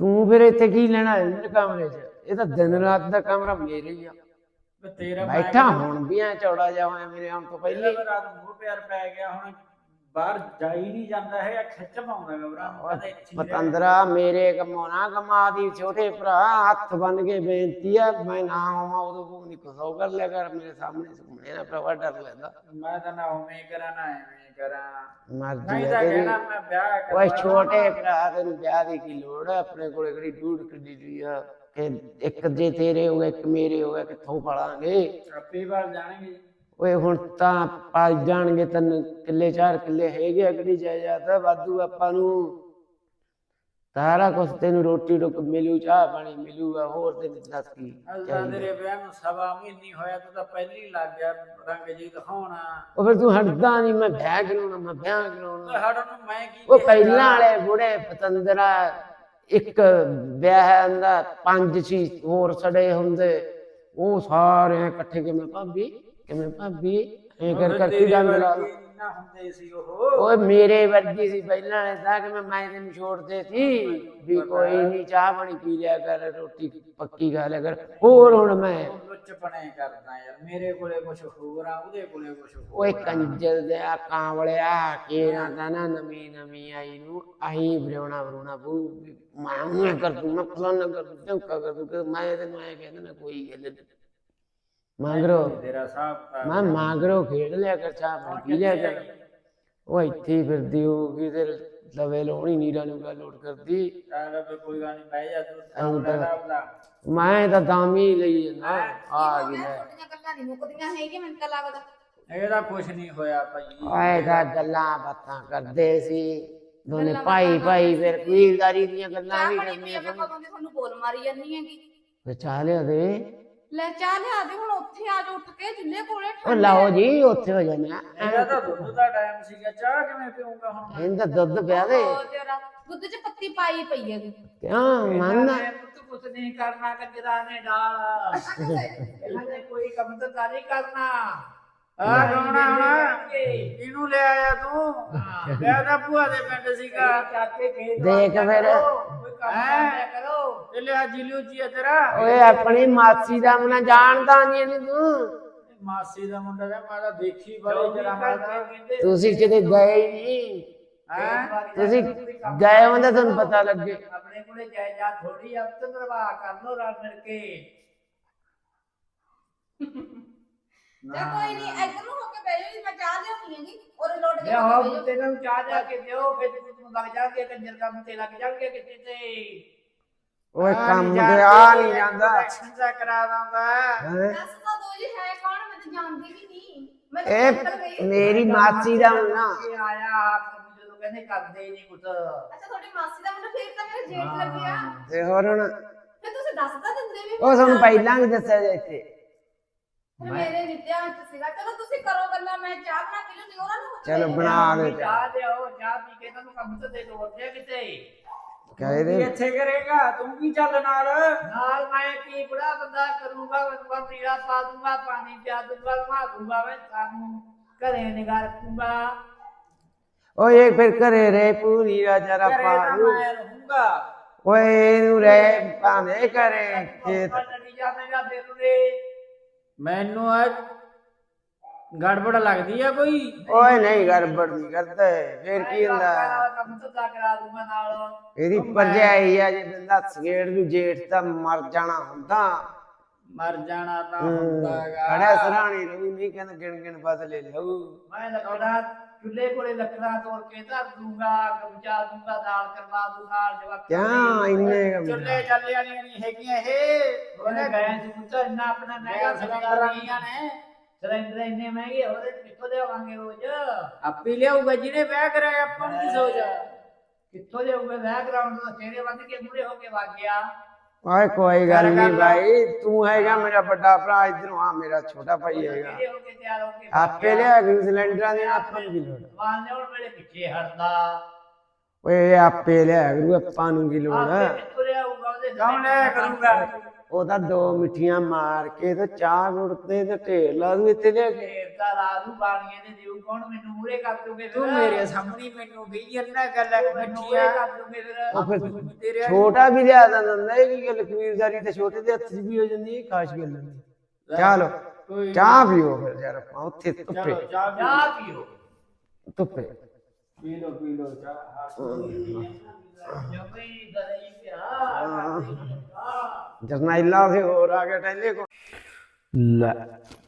ਤੂੰ ਫਿਰ ਇੱਥੇ ਕੀ ਲੈਣਾ ਹੈ ਮੇਰੇ ਕਮਰੇ 'ਚ? ਇਹ ਤਾਂ ਦਿਨ ਰਾਤ ਦਾ ਕਮਰਾ ਮੇਰੇ ਹੀ ਆ। ਤੇਰਾ ਬੈਠਾ ਹੁਣ ਵੀ ਐ ਚੌੜਾ ਜਾ ਹੋਇਆ ਮੇਰੇ ਆਉਣ ਤੋਂ ਪਹਿਲੇ। ਪਹਿਲੇ ਰਾਤ ਮੂੰਹ ਪਿਆਰ ਪੈ ਗਿਆ ਹੁਣ। ਬਾਹਰ ਜਾ ਹੀ ਨਹੀਂ ਜਾਂਦਾ ਹੈ ਖਿੱਚ ਪਾਉਂਦਾ ਨੂੰ ਹੀ ਰਹਿ। ਪਤੰਦਰਾ ਮੇਰੇ ਕੰਮੋਂ ਨਾ ਕਮਾ ਦੀ ਛੋਟੇ ਭਰਾ ਹੱਥ ਬੰਨ ਕੇ ਬੇਨਤੀ ਆ ਮੈਂ ਨਾ ਆਵਾਂ ਉਦੋਂ ਕੋ ਨਹੀਂ ਕੁਸੋ ਕਰ ਲਿਆ ਕਰ ਮੇਰੇ ਸਾਹਮਣੇ ਸੁਣਨੇ ਨਾ ਭਰਾਵਾ ਡਰ ਲੈਂਦਾ ਮੈਂ ਤਾਂ ਨਾ ਉਵੇਂ ਕਰਾਂ ਨਾ ਐਵੇਂ ਕਰਾਂ। ਮਰਜ਼ੀ ਨਹੀਂ ਹੈ ਤਾਂ ਕਹਿਣਾ ਮੈਂ ਵਿਆਹ ਓਏ ਕਰਵਾ ਛੋਟੇ ਭਰਾ ਤੈਨੂੰ ਵਿਆਹ ਦੀ ਕੀ ਲੋੜ ਆ? ਆਪਣੇ ਕੋਲੇ ਕਿਹੜੀ ਡੂੜ ਕਿੱਡੀ ਦੀ ਆ? ਕਿ ਇੱਕ ਜੇ ਤੇਰੇ ਹੋ ਗਏ ਇੱਕ ਮੇਰੇ ਹੋ ਗਏ ਕਿੱਥੋਂ ਪਾਲਾਂਗੇ? ਆਪੇ ਵਾਲ ਜਾਣਗੇ। ਓਏ ਹੁਣ ਤਾਂ ਪਾਲ ਜਾਣਗੇ ਤੈਨੂੰ ਕਿੱਲੇ ਚਾਰ ਕਿੱਲੇ ਹੈਗੇ ਕਿਹੜੀ ਜਾਇਦਾਦ ਆ ਵਾਧੂ ਆਪਾਂ ਨੂੰ ਸਾਰਾ ਕੁਛ ਤੈਨੂੰ ਰੋਟੀ ਟੁੱਕ ਮਿਲੂ ਚਾਹ ਪਾਣੀ ਮਿਲੂਗਾ ਹੋਰ ਤੈਨੂੰ ਦੱਸ ਕੀ ਅੱਲਾ? ਤੇਰੇ ਵਿਆਹ ਨੂੰ ਸਵਾ ਮਹੀਨੀ ਹੋਇਆ ਤੂੰ ਤਾਂ ਪਹਿਲੀ ਲੱਗ ਗਿਆ ਰੰਗ ਜੀ ਦਿਖਾਉਣਾ ਉਹ ਫਿਰ ਤੂੰ ਹਟਦਾ ਨਹੀਂ ਮੈਂ ਵਿਆਹ ਕਰਾਉਣਾ ਮੈਂ ਵਿਆਹ ਕਰਾਉਣਾ ਓਏ ਹੜਨ ਨੂੰ ਮੈਂ ਕੀ ਉਹ ਕਿਹਾ? ਪਹਿਲਾਂ ਵਾਲੇ ਬੁੜੇ ਪਤੰਦਰਾ ਇੱਕ ਵਿਆਹ ਦਾ ਪੰਜ ਛੇ ਹੋਰ ਸੜੇ ਹੁੰਦੇ ਉਹ ਸਾਰੇ ਇਕੱਠੇ ਕਿਵੇਂ ਭਾਬੀ ਕਿਵੇਂ ਭਾਬੀ ਐ ਕਰ ਕਰ ਕੇ ਤੇਰੇ ਜੰਗ ਲਾ ਵਰਗੇ ਨਾ ਹੁੰਦੇ ਸੀ ਉਹ। ਓਏ ਮੇਰੇ ਵਰਗੀ ਸੀ ਪਹਿਲਾਂ ਵਾਲੇ ਤਾਂ ਕਿ ਮੈਂ ਮੈਂ ਤੈਨੂੰ ਛੋੜਦੇ ਸੀ। ਵੀ ਕੋਈ ਨਹੀਂ ਚਾਹ ਪਾਣੀ ਪੀ ਲਿਆ ਕਰ ਰੋਟੀ ਪੱਕੀ ਖਾ ਲਿਆ ਕਰ। ਹੋਰ ਹੁਣ ਮੈਂ ਲੁੱਚਪਣੇ ਕਰਦਾ ਯਾਰ ਮੇਰੇ ਕੋਲੇ ਕੁਝ ਹੋਰ ਆ ਉਹਦੇ ਕੋਲੇ ਕੁਝ ਹੋਰ ਓਏ ਕੰਜਰ ਦੇ ਆ ਕਾਂਵਲਿਆ ਕਿਹੜਾ ਤਾਂ ਨਾ ਨਵੀਂ ਨਵੀਂ ਆਈ ਨੂੰ ਆਈ ਬਰਉਣਾ ਬਰਉਣਾ ਬੂ ਮੈਂ ਕਰ ਦੂੰ ਮੈਂ ਫਲਾਨਾ ਕਰ ਦੂੰ ਚੌਕਾ ਕਰ ਦੂੰ ਕਿ ਮੈਂ ਤੈਨੂੰ ਐ ਕਹਿੰਦਾ ਨਾ ਕੋਈ ਗੱਲ ਨੀ। ਮਗਰੋ ਤੇਰਾ ਸਾਹਬ ਮੈਂ ਮਗਰੋ ਖੇਡ ਲਿਆ ਕਰ ਚਾਹ ਪਾਣੀ ਪੀ ਲਿਆ ਕਰ ਉਹ ਇੱਥੇ ਹੀ ਫਿਰਦੀ ਹੋਊਗੀ ਤੇ ਲਵੇ ਲੋਣੀ ਨੀਰਾ ਨੂੰ ਗੱਲ ਲੋਟ ਕਰਦੀ ਚੱਲ ਵੀ ਕੋਈ ਗੱਲ ਨਹੀਂ ਬਹਿ ਜਾ ਤੂੰ ਆਪਦਾ ਮੈਂ ਤਾਂ ਦਾਮੀ ਲਈ ਜਾਂਦਾ ਆ ਗਈ ਤੁਹਾਡੀਆਂ ਗੱਲਾਂ ਨਹੀਂ ਮੁੱਕਦੀਆਂ ਹੈਗੀਆਂ ਮੈਨੂੰ ਤਾਂ ਲੱਗਦਾ ਇਹਦਾ ਕੁਝ ਨਹੀਂ ਹੋਇਆ ਭਾਈ ਆਏ ਤਾਂ ਗੱਲਾਂ ਬਾਤਾਂ ਕਰਦੇ ਸੀ ਦੋਨੇ ਭਾਈ ਭਾਈ ਫਿਰ ਕਬੀਲਦਾਰੀ ਦੀਆਂ ਗੱਲਾਂ ਵੀ ਕਰਨੀਆਂ ਮੈਂ ਦੀ ਤੁਹਾਨੂੰ ਬੋਲ ਮਾਰੀ ਜਾਂਦੀ ਹੈਗੀ ਫਿਰ ਚਾਹ ਲਿਆ ਦੇ ਲੈ ਚਾਹ ਲਿਆ ਦੇ ਹੁਣ ਉੱਥੇ ਆ ਜਾ ਉੱਠ ਕੇ ਜਿੰਨੇ ਕੋਲੇ ਉਹ ਲਾਓ ਜੀ ਉੱਥੇ ਹੋ ਜਾਣਾ ਇਹਦਾ ਤਾਂ ਦੁੱਧ ਦਾ ਟਾਈਮ ਸੀਗਾ ਚਾਹ ਕਿਵੇਂ ਪੀਊਂਗਾ ਹੁਣ? ਇਹਦਾ ਦੁੱਧ ਪਿਆ ਦੇ। ਉਹ ਤੇਰਾ ਦੁੱਧ 'ਚ ਪੱਤੀ ਪਾਈ ਪਈ ਹੈਗੀ ਕਿਉਂ? ਮੰਨ ਪੁੱਤ ਕੁਝ ਨਹੀਂ ਕਰਨਾ ਕੰਜਰਾ ਨੇ ਡਾਲ। ਇਹਨਾਂ ਨੇ ਕੋਈ ਕੰਮ ਤਾਂ ਨਹੀਂ ਕਰਨਾ। ਆ ਕੌਣਾ ਹੁਣ ਇਹਨੂੰ ਲੈ ਆਇਆ ਤੂੰ। ਮੈਂ ਤਾਂ ਭੂਆ ਦੇ ਪਿੰਡ ਸੀਗਾ। ਚਾਚੇ ਖੇਤ ਦੇਖ ਫਿਰ। ਕੋਈ ਕੰਮ ਕਰੋ। ਲਿਆ ਜਿਲੂ ਜੀ ਆ ਤੇਰਾ। ਓਏ ਆਪਣੀ ਮਾਸੀ ਦਾ ਮਨਾ ਜਾਣਦਾ ਨਹੀਂ ਇਹਨੂੰ ਤੂੰ। ਮਾਸੀ ਦਾ ਮੁੰਡਾ ਦਾ ਮੈਂ ਤਾਂ ਦੇਖੀ ਬੜੇ ਜਰਾ ਮੈਂ ਤੁਸੀਂ ਕਿਤੇ ਗਏ ਹੀ ਨਹੀਂ। ਹੈ? ਤੁਸੀਂ ਗਏ ਹੁੰਦੇ ਤੁਹਾਨੂੰ ਪਤਾ ਲੱਗੇ। ਆਪਣੇ ਕੋਲੇ ਜਾਇਦਾਦ ਥੋੜੀ ਅਬ ਤਾਂ ਨਿਰਵਾਹ ਕਰ ਲੋ ਰਲ ਮਿਲ ਕੇ। ਤੇ ਕੋਈ ਨਹੀਂ ਇੱਧਰ ਨੂੰ ਹੋ ਕੇ ਬਹਿ ਜਾਓ ਜੀ, ਮੈਂ ਚਾਹ ਲਿਆਉਣੀ ਹੈਗੀ ਔਰ ਲੋਟ ਜੇ ਹੋ ਤੈਨੂੰ ਚਾਹ ਜਾ ਕੇ ਦਿਓ ਫਿਰ ਤੂੰ ਲੱਗ ਜਾਗੇ ਕੰਜਰ ਕੰਮ ਤੇ ਲੱਗ ਜਾਗੇ ਕਿਤੇ ਤੇ। ਓਏ ਕੰਮ ਤੇ ਆ ਨਹੀਂ ਜਾਂਦਾ। ਕਰਾ ਦਿੰਦਾ ਹੈਂ? ਦੱਸ ਤਾਂ ਦੋ ਜੀ ਹੈ ਕੌਣ? ਮੈਂ ਤਾਂ ਜਾਣਦੀ ਵੀ ਨਹੀਂ। ਮੈਂ ਤਾਂ ਇਹ ਨਿਕਲ ਗਈ ਮੇਰੀ ਮਾਸੀ ਦਾ ਮੁੰਡਾ। ਇਹ ਆਇਆ ਆਪ ਜਦੋਂ ਕਹਿੰਦੇ ਕਰਦੇ ਹੀ ਨਹੀਂ ਕੁਛ। ਅੱਛਾ ਤੁਹਾਡੀ ਮਾਸੀ ਦਾ ਮੁੰਡਾ ਫੇਰ ਤਾਂ ਮੇਰੇ ਜੇਠ ਲੱਗਿਆ। ਤੇ ਹੋਰ ਹੁਣ? ਫਿਰ ਤੁਸੀਂ ਦੱਸ ਤਾਂ ਦਿੰਦੇ ਵੀ ਉਹ ਤੁਹਾਨੂੰ ਪਹਿਲਾਂ ਵੀ ਦੱਸਿਆ ਜੇ ਇੱਥੇ। ਫਿਰ ਮੇਰੇ ਵਿਦਿਆ ਵਿੱਚ ਸੀਗਾ। ਚਲੋ ਤੁਸੀਂ ਕਰੋ ਗੱਲਾਂ ਮੈਂ ਚਾਹ ਬਣਾ ਕੇ ਲਿਆਉਂਦੀ ਉਹਨਾਂ ਨੂੰ ਚਲੋ ਬਣਾ ਦੇ ਚਾਹ ਦਿਓ ਚਾਹ ਪੀ ਕੇ ਤੁਹਾਨੂੰ ਕੰਮ ਤੇ ਕਿਤੇ। ਕਹੇ ਦੇ ਇੱਥੇ ਕਰੇਗਾ ਤੂੰ ਵੀ ਚੱਲ ਨਾਲ। ਨਾਲ ਮੈਂ ਕੀ ਬੁੜਾ ਬੰਦਾ ਕਰੂੰਗਾ ਮੈਂ ਪੀੜਾ ਪਾ ਦੂੰਗਾ ਪਾਣੀ ਪਿਆ ਦੂੰਗਾ ਨਵਾ ਦੂੰਗਾ ਮੈਂ ਸਾਨੂੰ ਘਰੇ ਨਿਗਾਹ ਰੱਖੂੰਗਾ। ਓਏ ਫਿਰ ਘਰੇ ਰੇ ਪੂਰੀ ਰਾਜਾ ਘਰੇ ਰੱਪਾ ਤਾਂ ਮੈਂ ਰਹੂੰਗਾ। ਓਏ ਇਹਨੂੰ ਰਹਿ ਭਾਵੇਂ ਖੇਤ। ਉਰੇ ਮੈਨੂੰ ਅੱਜ ਗੜਬੜ ਲੱਗਦੀ ਆ ਕੋਈ? ਓਏ ਨਹੀਂ ਗੜਬੜ ਨਹੀਂ ਕਰਦਾ। ਫੇਰ ਕੀ ਹੁੰਦਾ? ਕੰਮ ਤਾਂ ਤਾਂ ਕਰਾ ਦੂੰਗਾ ਨਾਲ ਇਹਦੀ ਭਰਜਾਈ ਆ ਜੇ ਬੰਦਾ ਸਗੇੜ ਨੂੰ ਜੇਠ ਤਾਂ ਮਰ ਜਾਣਾ ਹੁੰਦਾ। ਮਰ ਜਾਣਾ ਤਾਂ ਹੁੰਦਾਗਾ ਖੜਾ ਸਰਾਣੀ ਰਹੂ ਨਹੀਂ ਕਹਿੰਦਾ ਗਿਣ ਗਿਣ ਬਦਲੇ ਲਊ। ਮੈਂ ਲੱਕੜਾ ਚੁੱਲ੍ਹੇ ਕੋਲੇ ਲੱਕੜਾਂ ਤੋੜ ਕੇ ਧਰ ਦੂੰਗਾ ਕਬਜਾ ਦੂੰਗਾ ਦਾਲ ਕਰਵਾ ਦੂੰ ਨਾਲ ਜਵਾਕ ਕਿਆ ਇੰਨੇ ਚੱਲੇ ਵਾਲੀਆਂ ਨਹੀਂ ਹੈਗੀਆਂ ਇਹ। ਉਹਨੇ ਗਏ ਸੀ ਪੁੱਤ ਇੰਨਾ ਆਪਣਾ ਮਹਿੰਗਾ ਸਿਲੰਡਰ ਆਈਆਂ ਨੇ। ਸਿਲੰਡਰ ਇੰਨੇ ਮਹਿੰਗੇ ਉਹਦੇ ਕਿੱਥੋਂ ਦੇਵਾਂਗੇ ਰੋਜ਼? ਆਪੇ ਲਿਆਊਗਾ ਜਿਹਨੇ ਵਿਆਹ ਕਰਾਇਆ ਆਪਾਂ ਨੂੰ ਕੀ ਸੋਚ ਕਿੱਥੋਂ ਲਿਆਊਗਾ ਵਿਆਹ ਕਰਾਉਣ ਤੋਂ ਤੇਰੇ ਵੱਧ ਕੇ ਮੂਰੇ ਹੋ ਕੇ ਵਗ ਗਿਆ। ਓਏ ਕੋਈ ਗੱਲ ਨਹੀਂ ਭਾਈ ਤੂੰ ਹੈਗਾ ਮੇਰਾ ਵੱਡਾ ਭਰਾ ਇਧਰੋਂ ਆ ਮੇਰਾ ਛੋਟਾ ਭਾਈ ਹੈਗਾ। ਤੇਰੇ ਹੋ ਕੇ ਤਿਆਰ ਹੋ ਕੇ ਆਪੇ ਲਿਆ ਕੇ ਸਿਲੰਡਰਾਂ ਦੇ ਆਪਾਂ ਨੂੰ ਕੀ ਲੋੜ? ਵਾਲ ਨੇ ਹੁਣ ਮੇਰੇ ਪਿੱਛੇ ਹਟਦਾ। ਓਏ ਆਪੇ ਲਿਆ ਕਰੂ ਆਪਾਂ ਨੂੰ ਕੀ ਲੋੜ ਆਪੇ ਕਿੱਥੋਂ ਲਿਆਊਗਾ ਉਹਦੇ ਕੌਣ ਲਿਆ ਕਰੂਗਾ? ਉਹ ਤਾਂ ਦੋ ਮਿੱਠੀਆਂ ਮਾਰ ਕੇ ਤੇ ਚਾਹ ਗੁੜਤੇ ਤੇ ਢੇਰ ਲਾ ਦੂ ਇੱਥੇ ਲਿਆ ਕੇ। ਤਾਂ ਰਾਜੂ ਬਾਣੀਆਂ ਦੇ ਦਿਉ ਕੌਣ ਮੈਨੂੰ ਮੂਰੇ ਕਰ ਦੂਗੇ ਤੂੰ ਮੇਰੇ ਸਾਹਮਣੇ ਮੈਨੂੰ ਵੀ ਇੰਨਾ ਗੱਲ ਮੂਰੇ ਕਰ ਦੂਗੇ ਉਹ ਫਿਰ ਛੋਟਾ ਵੀ ਲਿਆ ਦਿੰਦਾ ਹੁੰਦਾ ਇਹ ਕੀ ਗੱਲ ਕਬੀਰਦਾਰੀ ਤੇ ਛੋਟੇ ਦੇ ਹੱਥ 'ਚ ਵੀ ਹੋ ਜਾਂਦੀ ਹੈ ਖਾਸ ਗੱਲ ਨਹੀਂ ਚਲੋ ਚਾਹ ਪੀਓ ਫਿਰ ਯਾਰ ਆਪਾਂ ਉੱਥੇ ਧੁੱਪੇ। ਚਾਹ ਪੀਓ। ਧੁੱਪੇ। ਪੀ ਲੋ ਪੀ ਲੋ ਚਾਹ ਜਮਈ ਗਰਈ ਪਿਆ ਜਰਨਾਈਲਾ ਸੇ ਹੋਰ ਆ ਗਿਆ ਟੈਲੇ ਕੋ ਲੈ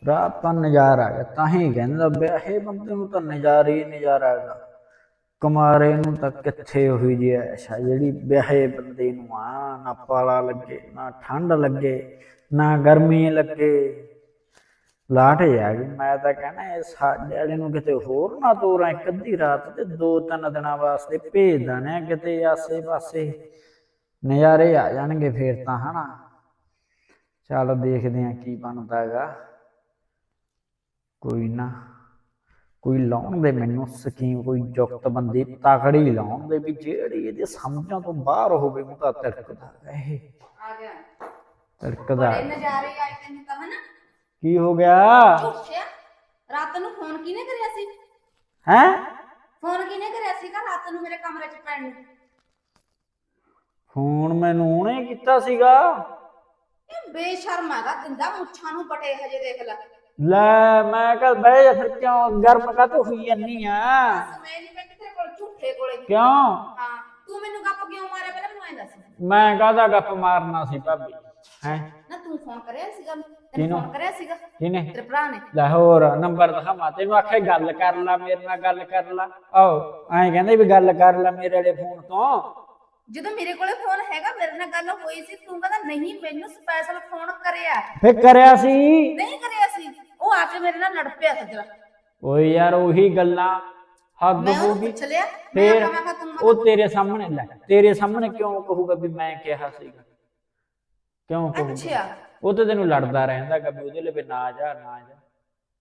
ਰਾਤ ਤਾਂ ਨਜ਼ਾਰਾ ਤਾਂ ਹੀ ਕਹਿੰਦਾ ਵਿਆਹੇ ਬੰਦੇ ਨੂੰ ਤਾਂ ਨਜ਼ਾਰਾ ਹੀ ਨਜ਼ਾਰਾ ਹੈਗਾ ਕੁਮਾਰੇ ਨੂੰ ਤਾਂ ਕਿੱਥੇ ਹੋਈ ਜੀ ਐਸ਼ਾ ਜਿਹੜੀ ਵਿਆਹੇ ਬੰਦੇ ਨੂੰ ਆ ਨਾ ਪਾਲਾ ਲੱਗੇ ਨਾ ਠੰਡ ਲੱਗੇ ਨਾ ਗਰਮੀ ਲੱਗੇ। ਲਾਟ ਜਾ ਗਈ ਮੈਂ ਤਾਂ ਕਹਿਣਾ ਇਹ ਸਾਡੇ ਵਾਲੇ ਨੂੰ ਕਿਤੇ ਹੋਰ ਨਾ ਤੋਰਾਂ ਇੱਕ ਅੱਧੀ ਰਾਤ ਤੇ ਦੋ ਤਿੰਨ ਦਿਨਾਂ ਵਾਸਤੇ ਭੇਜ ਦੇਣਾ ਕਿਤੇ ਆਸੇ ਪਾਸੇ ਨਜ਼ਾਰੇ ਆ ਜਾਣਗੇ ਫੇਰ ਤਾਂ ਹਨਾ। ਚੱਲ ਦੇਖਦੇ ਆ ਕੀ ਬਣਦਾ ਹੈਗਾ। ਕੋਈ ਨਾ ਕੋਈ ਲਾਉਣ ਦੇ ਮੈਨੂੰ ਸਕੀਮ ਕੋਈ ਜੁਗਤ ਬੰਦੀ ਤਕੜੀ ਲਾਉਣ ਦੇ ਵੀ ਜਿਹੜੀ ਇਹਦੇ ਸਮਝਾਂ ਤੋਂ ਬਾਹਰ ਹੋਵੇ ਉਹ ਤਾਂ ਤਿੜਕਦਾ ਹੈਗਾ ਇਹ ਆ ਗਿਆ। ਤਿੜਕਦਾ ਬੜੇ ਨਜ਼ਾਰੇ ਆਏ ਤੈਨੂੰ ਤਾਂ ਹਨਾ। ਕੀ ਹੋ ਗਿਆ? ਝੂਠਿਆ ਰਾਤ ਨੂੰ ਫੋਨ ਕਿਹਨੇ ਕਰਿਆ ਸੀ? ਹੈ? ਫੋਨ ਕਿਹਨੇ ਕਰਿਆ ਸੀਗਾ ਰਾਤ ਨੂੰ ਮੇਰੇ ਕਮਰੇ 'ਚ ਪੈਣ ਨੂੰ? ਫੋਨ ਮੈਨੂੰ ਉਹਨੇ ਕੀਤਾ ਸੀਗਾ। ਇਹ ਬੇਸ਼ਰਮ ਹੈਗਾ ਦਿੰਦਾ ਮੁੱਛਾਂ ਨੂੰ ਪਟੇ ਹਜੇ ਦੇਖ ਲੈ। ਲੈ ਮੈਂ ਕਹ ਬਹਿ ਜਾ ਫਿਰ ਕਿਉਂ ਗਰਮ ਕਾ ਹੋਈ ਜੰਨੀ ਆ? ਮੈਂ ਨਹੀਂ ਬੈਠੀ ਤੇਰੇ ਕੋਲ ਝੂਠੇ ਕੋਲੇ ਕਿਉਂ? ਹਾਂ ਤੂੰ ਮੈਨੂੰ ਗੱਪ ਕਿਉਂ ਮਾਰਿਆ? ਪਹਿਲਾਂ ਮੈਨੂੰ ਐਂ ਦੱਸ। ਮੈਂ ਕਾਹਦਾ ਗੱਪ ਮਾਰਨਾ ਸੀ ਭਾਬੀ? ਹੈ? ਤੂੰ ਫੋਨ ਕਰਿਆ ਸੀਗਾ? ਤੈਨੂੰ ਕਿਹਨੂੰ? ਫੋਨ ਕਰਿਆ ਸੀਗਾ? ਕਿਨੇ ਤੇਰੇ ਭਰਾ ਨੇ। ਲੈ ਹੋਰ ਨੰਬਰ ਦਿਖਾਵਾਂ ਤੈਨੂੰ ਆਖਿਆ ਗੱਲ ਕਰ ਲੈ ਮੇਰੇ ਨਾਲ ਗੱਲ ਕਰ ਲੈ। ਆਓ ਐਂ ਕਹਿੰਦੇ ਵੀ ਗੱਲ ਕਰ ਲੈ ਮੇਰੇ ਵਾਲੇ ਫੋਨ ਤੋਂ। ਜਦੋਂ ਮੇਰੇ ਕੋਲੇ ਫੋਨ ਹੈਗਾ ਮੇਰੇ ਨਾਲ ਗੱਲ ਹੋਈ ਸੀ ਤੂੰ ਕਹਿੰਦਾ ਨਹੀਂ ਮੈਨੂੰ ਸਪੈਸ਼ਲ ਫੋਨ ਕਰਿਆ। ਫੇ ਕਰਿਆ ਸੀ? ਨਹੀਂ ਕਰਿਆ ਸੀ। ਉਹ ਆ ਕੇ ਮੇਰੇ ਨਾਲ ਲੜ ਪਿਆ ਸੱਜਣਾ ਓਏ ਯਾਰ ਉਹੀ ਗੱਲਾਂ। ਹੱਦ ਮੈਂ ਹੋ ਉਹਨੂੰ ਗਈ ਪੁੱਛ ਲਿਆ। ਮੈਂ ਫੇਰ ਕਹਾਂ ਕਿ ਤੂੰ ਉਹ ਤੇਰੇ ਸਾਹਮਣੇ ਲੈ ਤੇਰੇ ਸਾਹਮਣੇ ਕਿਉਂ ਕਹੂਗਾ ਵੀ ਮੈਂ ਕਿਹਾ ਸੀਗਾ? ਕਿਉਂ ਕਹੂਗਾ ਅੱਛਾ ਉਹ ਤਾਂ ਤੈਨੂੰ ਲੜਦਾ ਰਹਿੰਦਾ ਵੀ ਉਹਦੇ ਲਈ ਨਾ ਜਾ ਨਾ ਜਾ।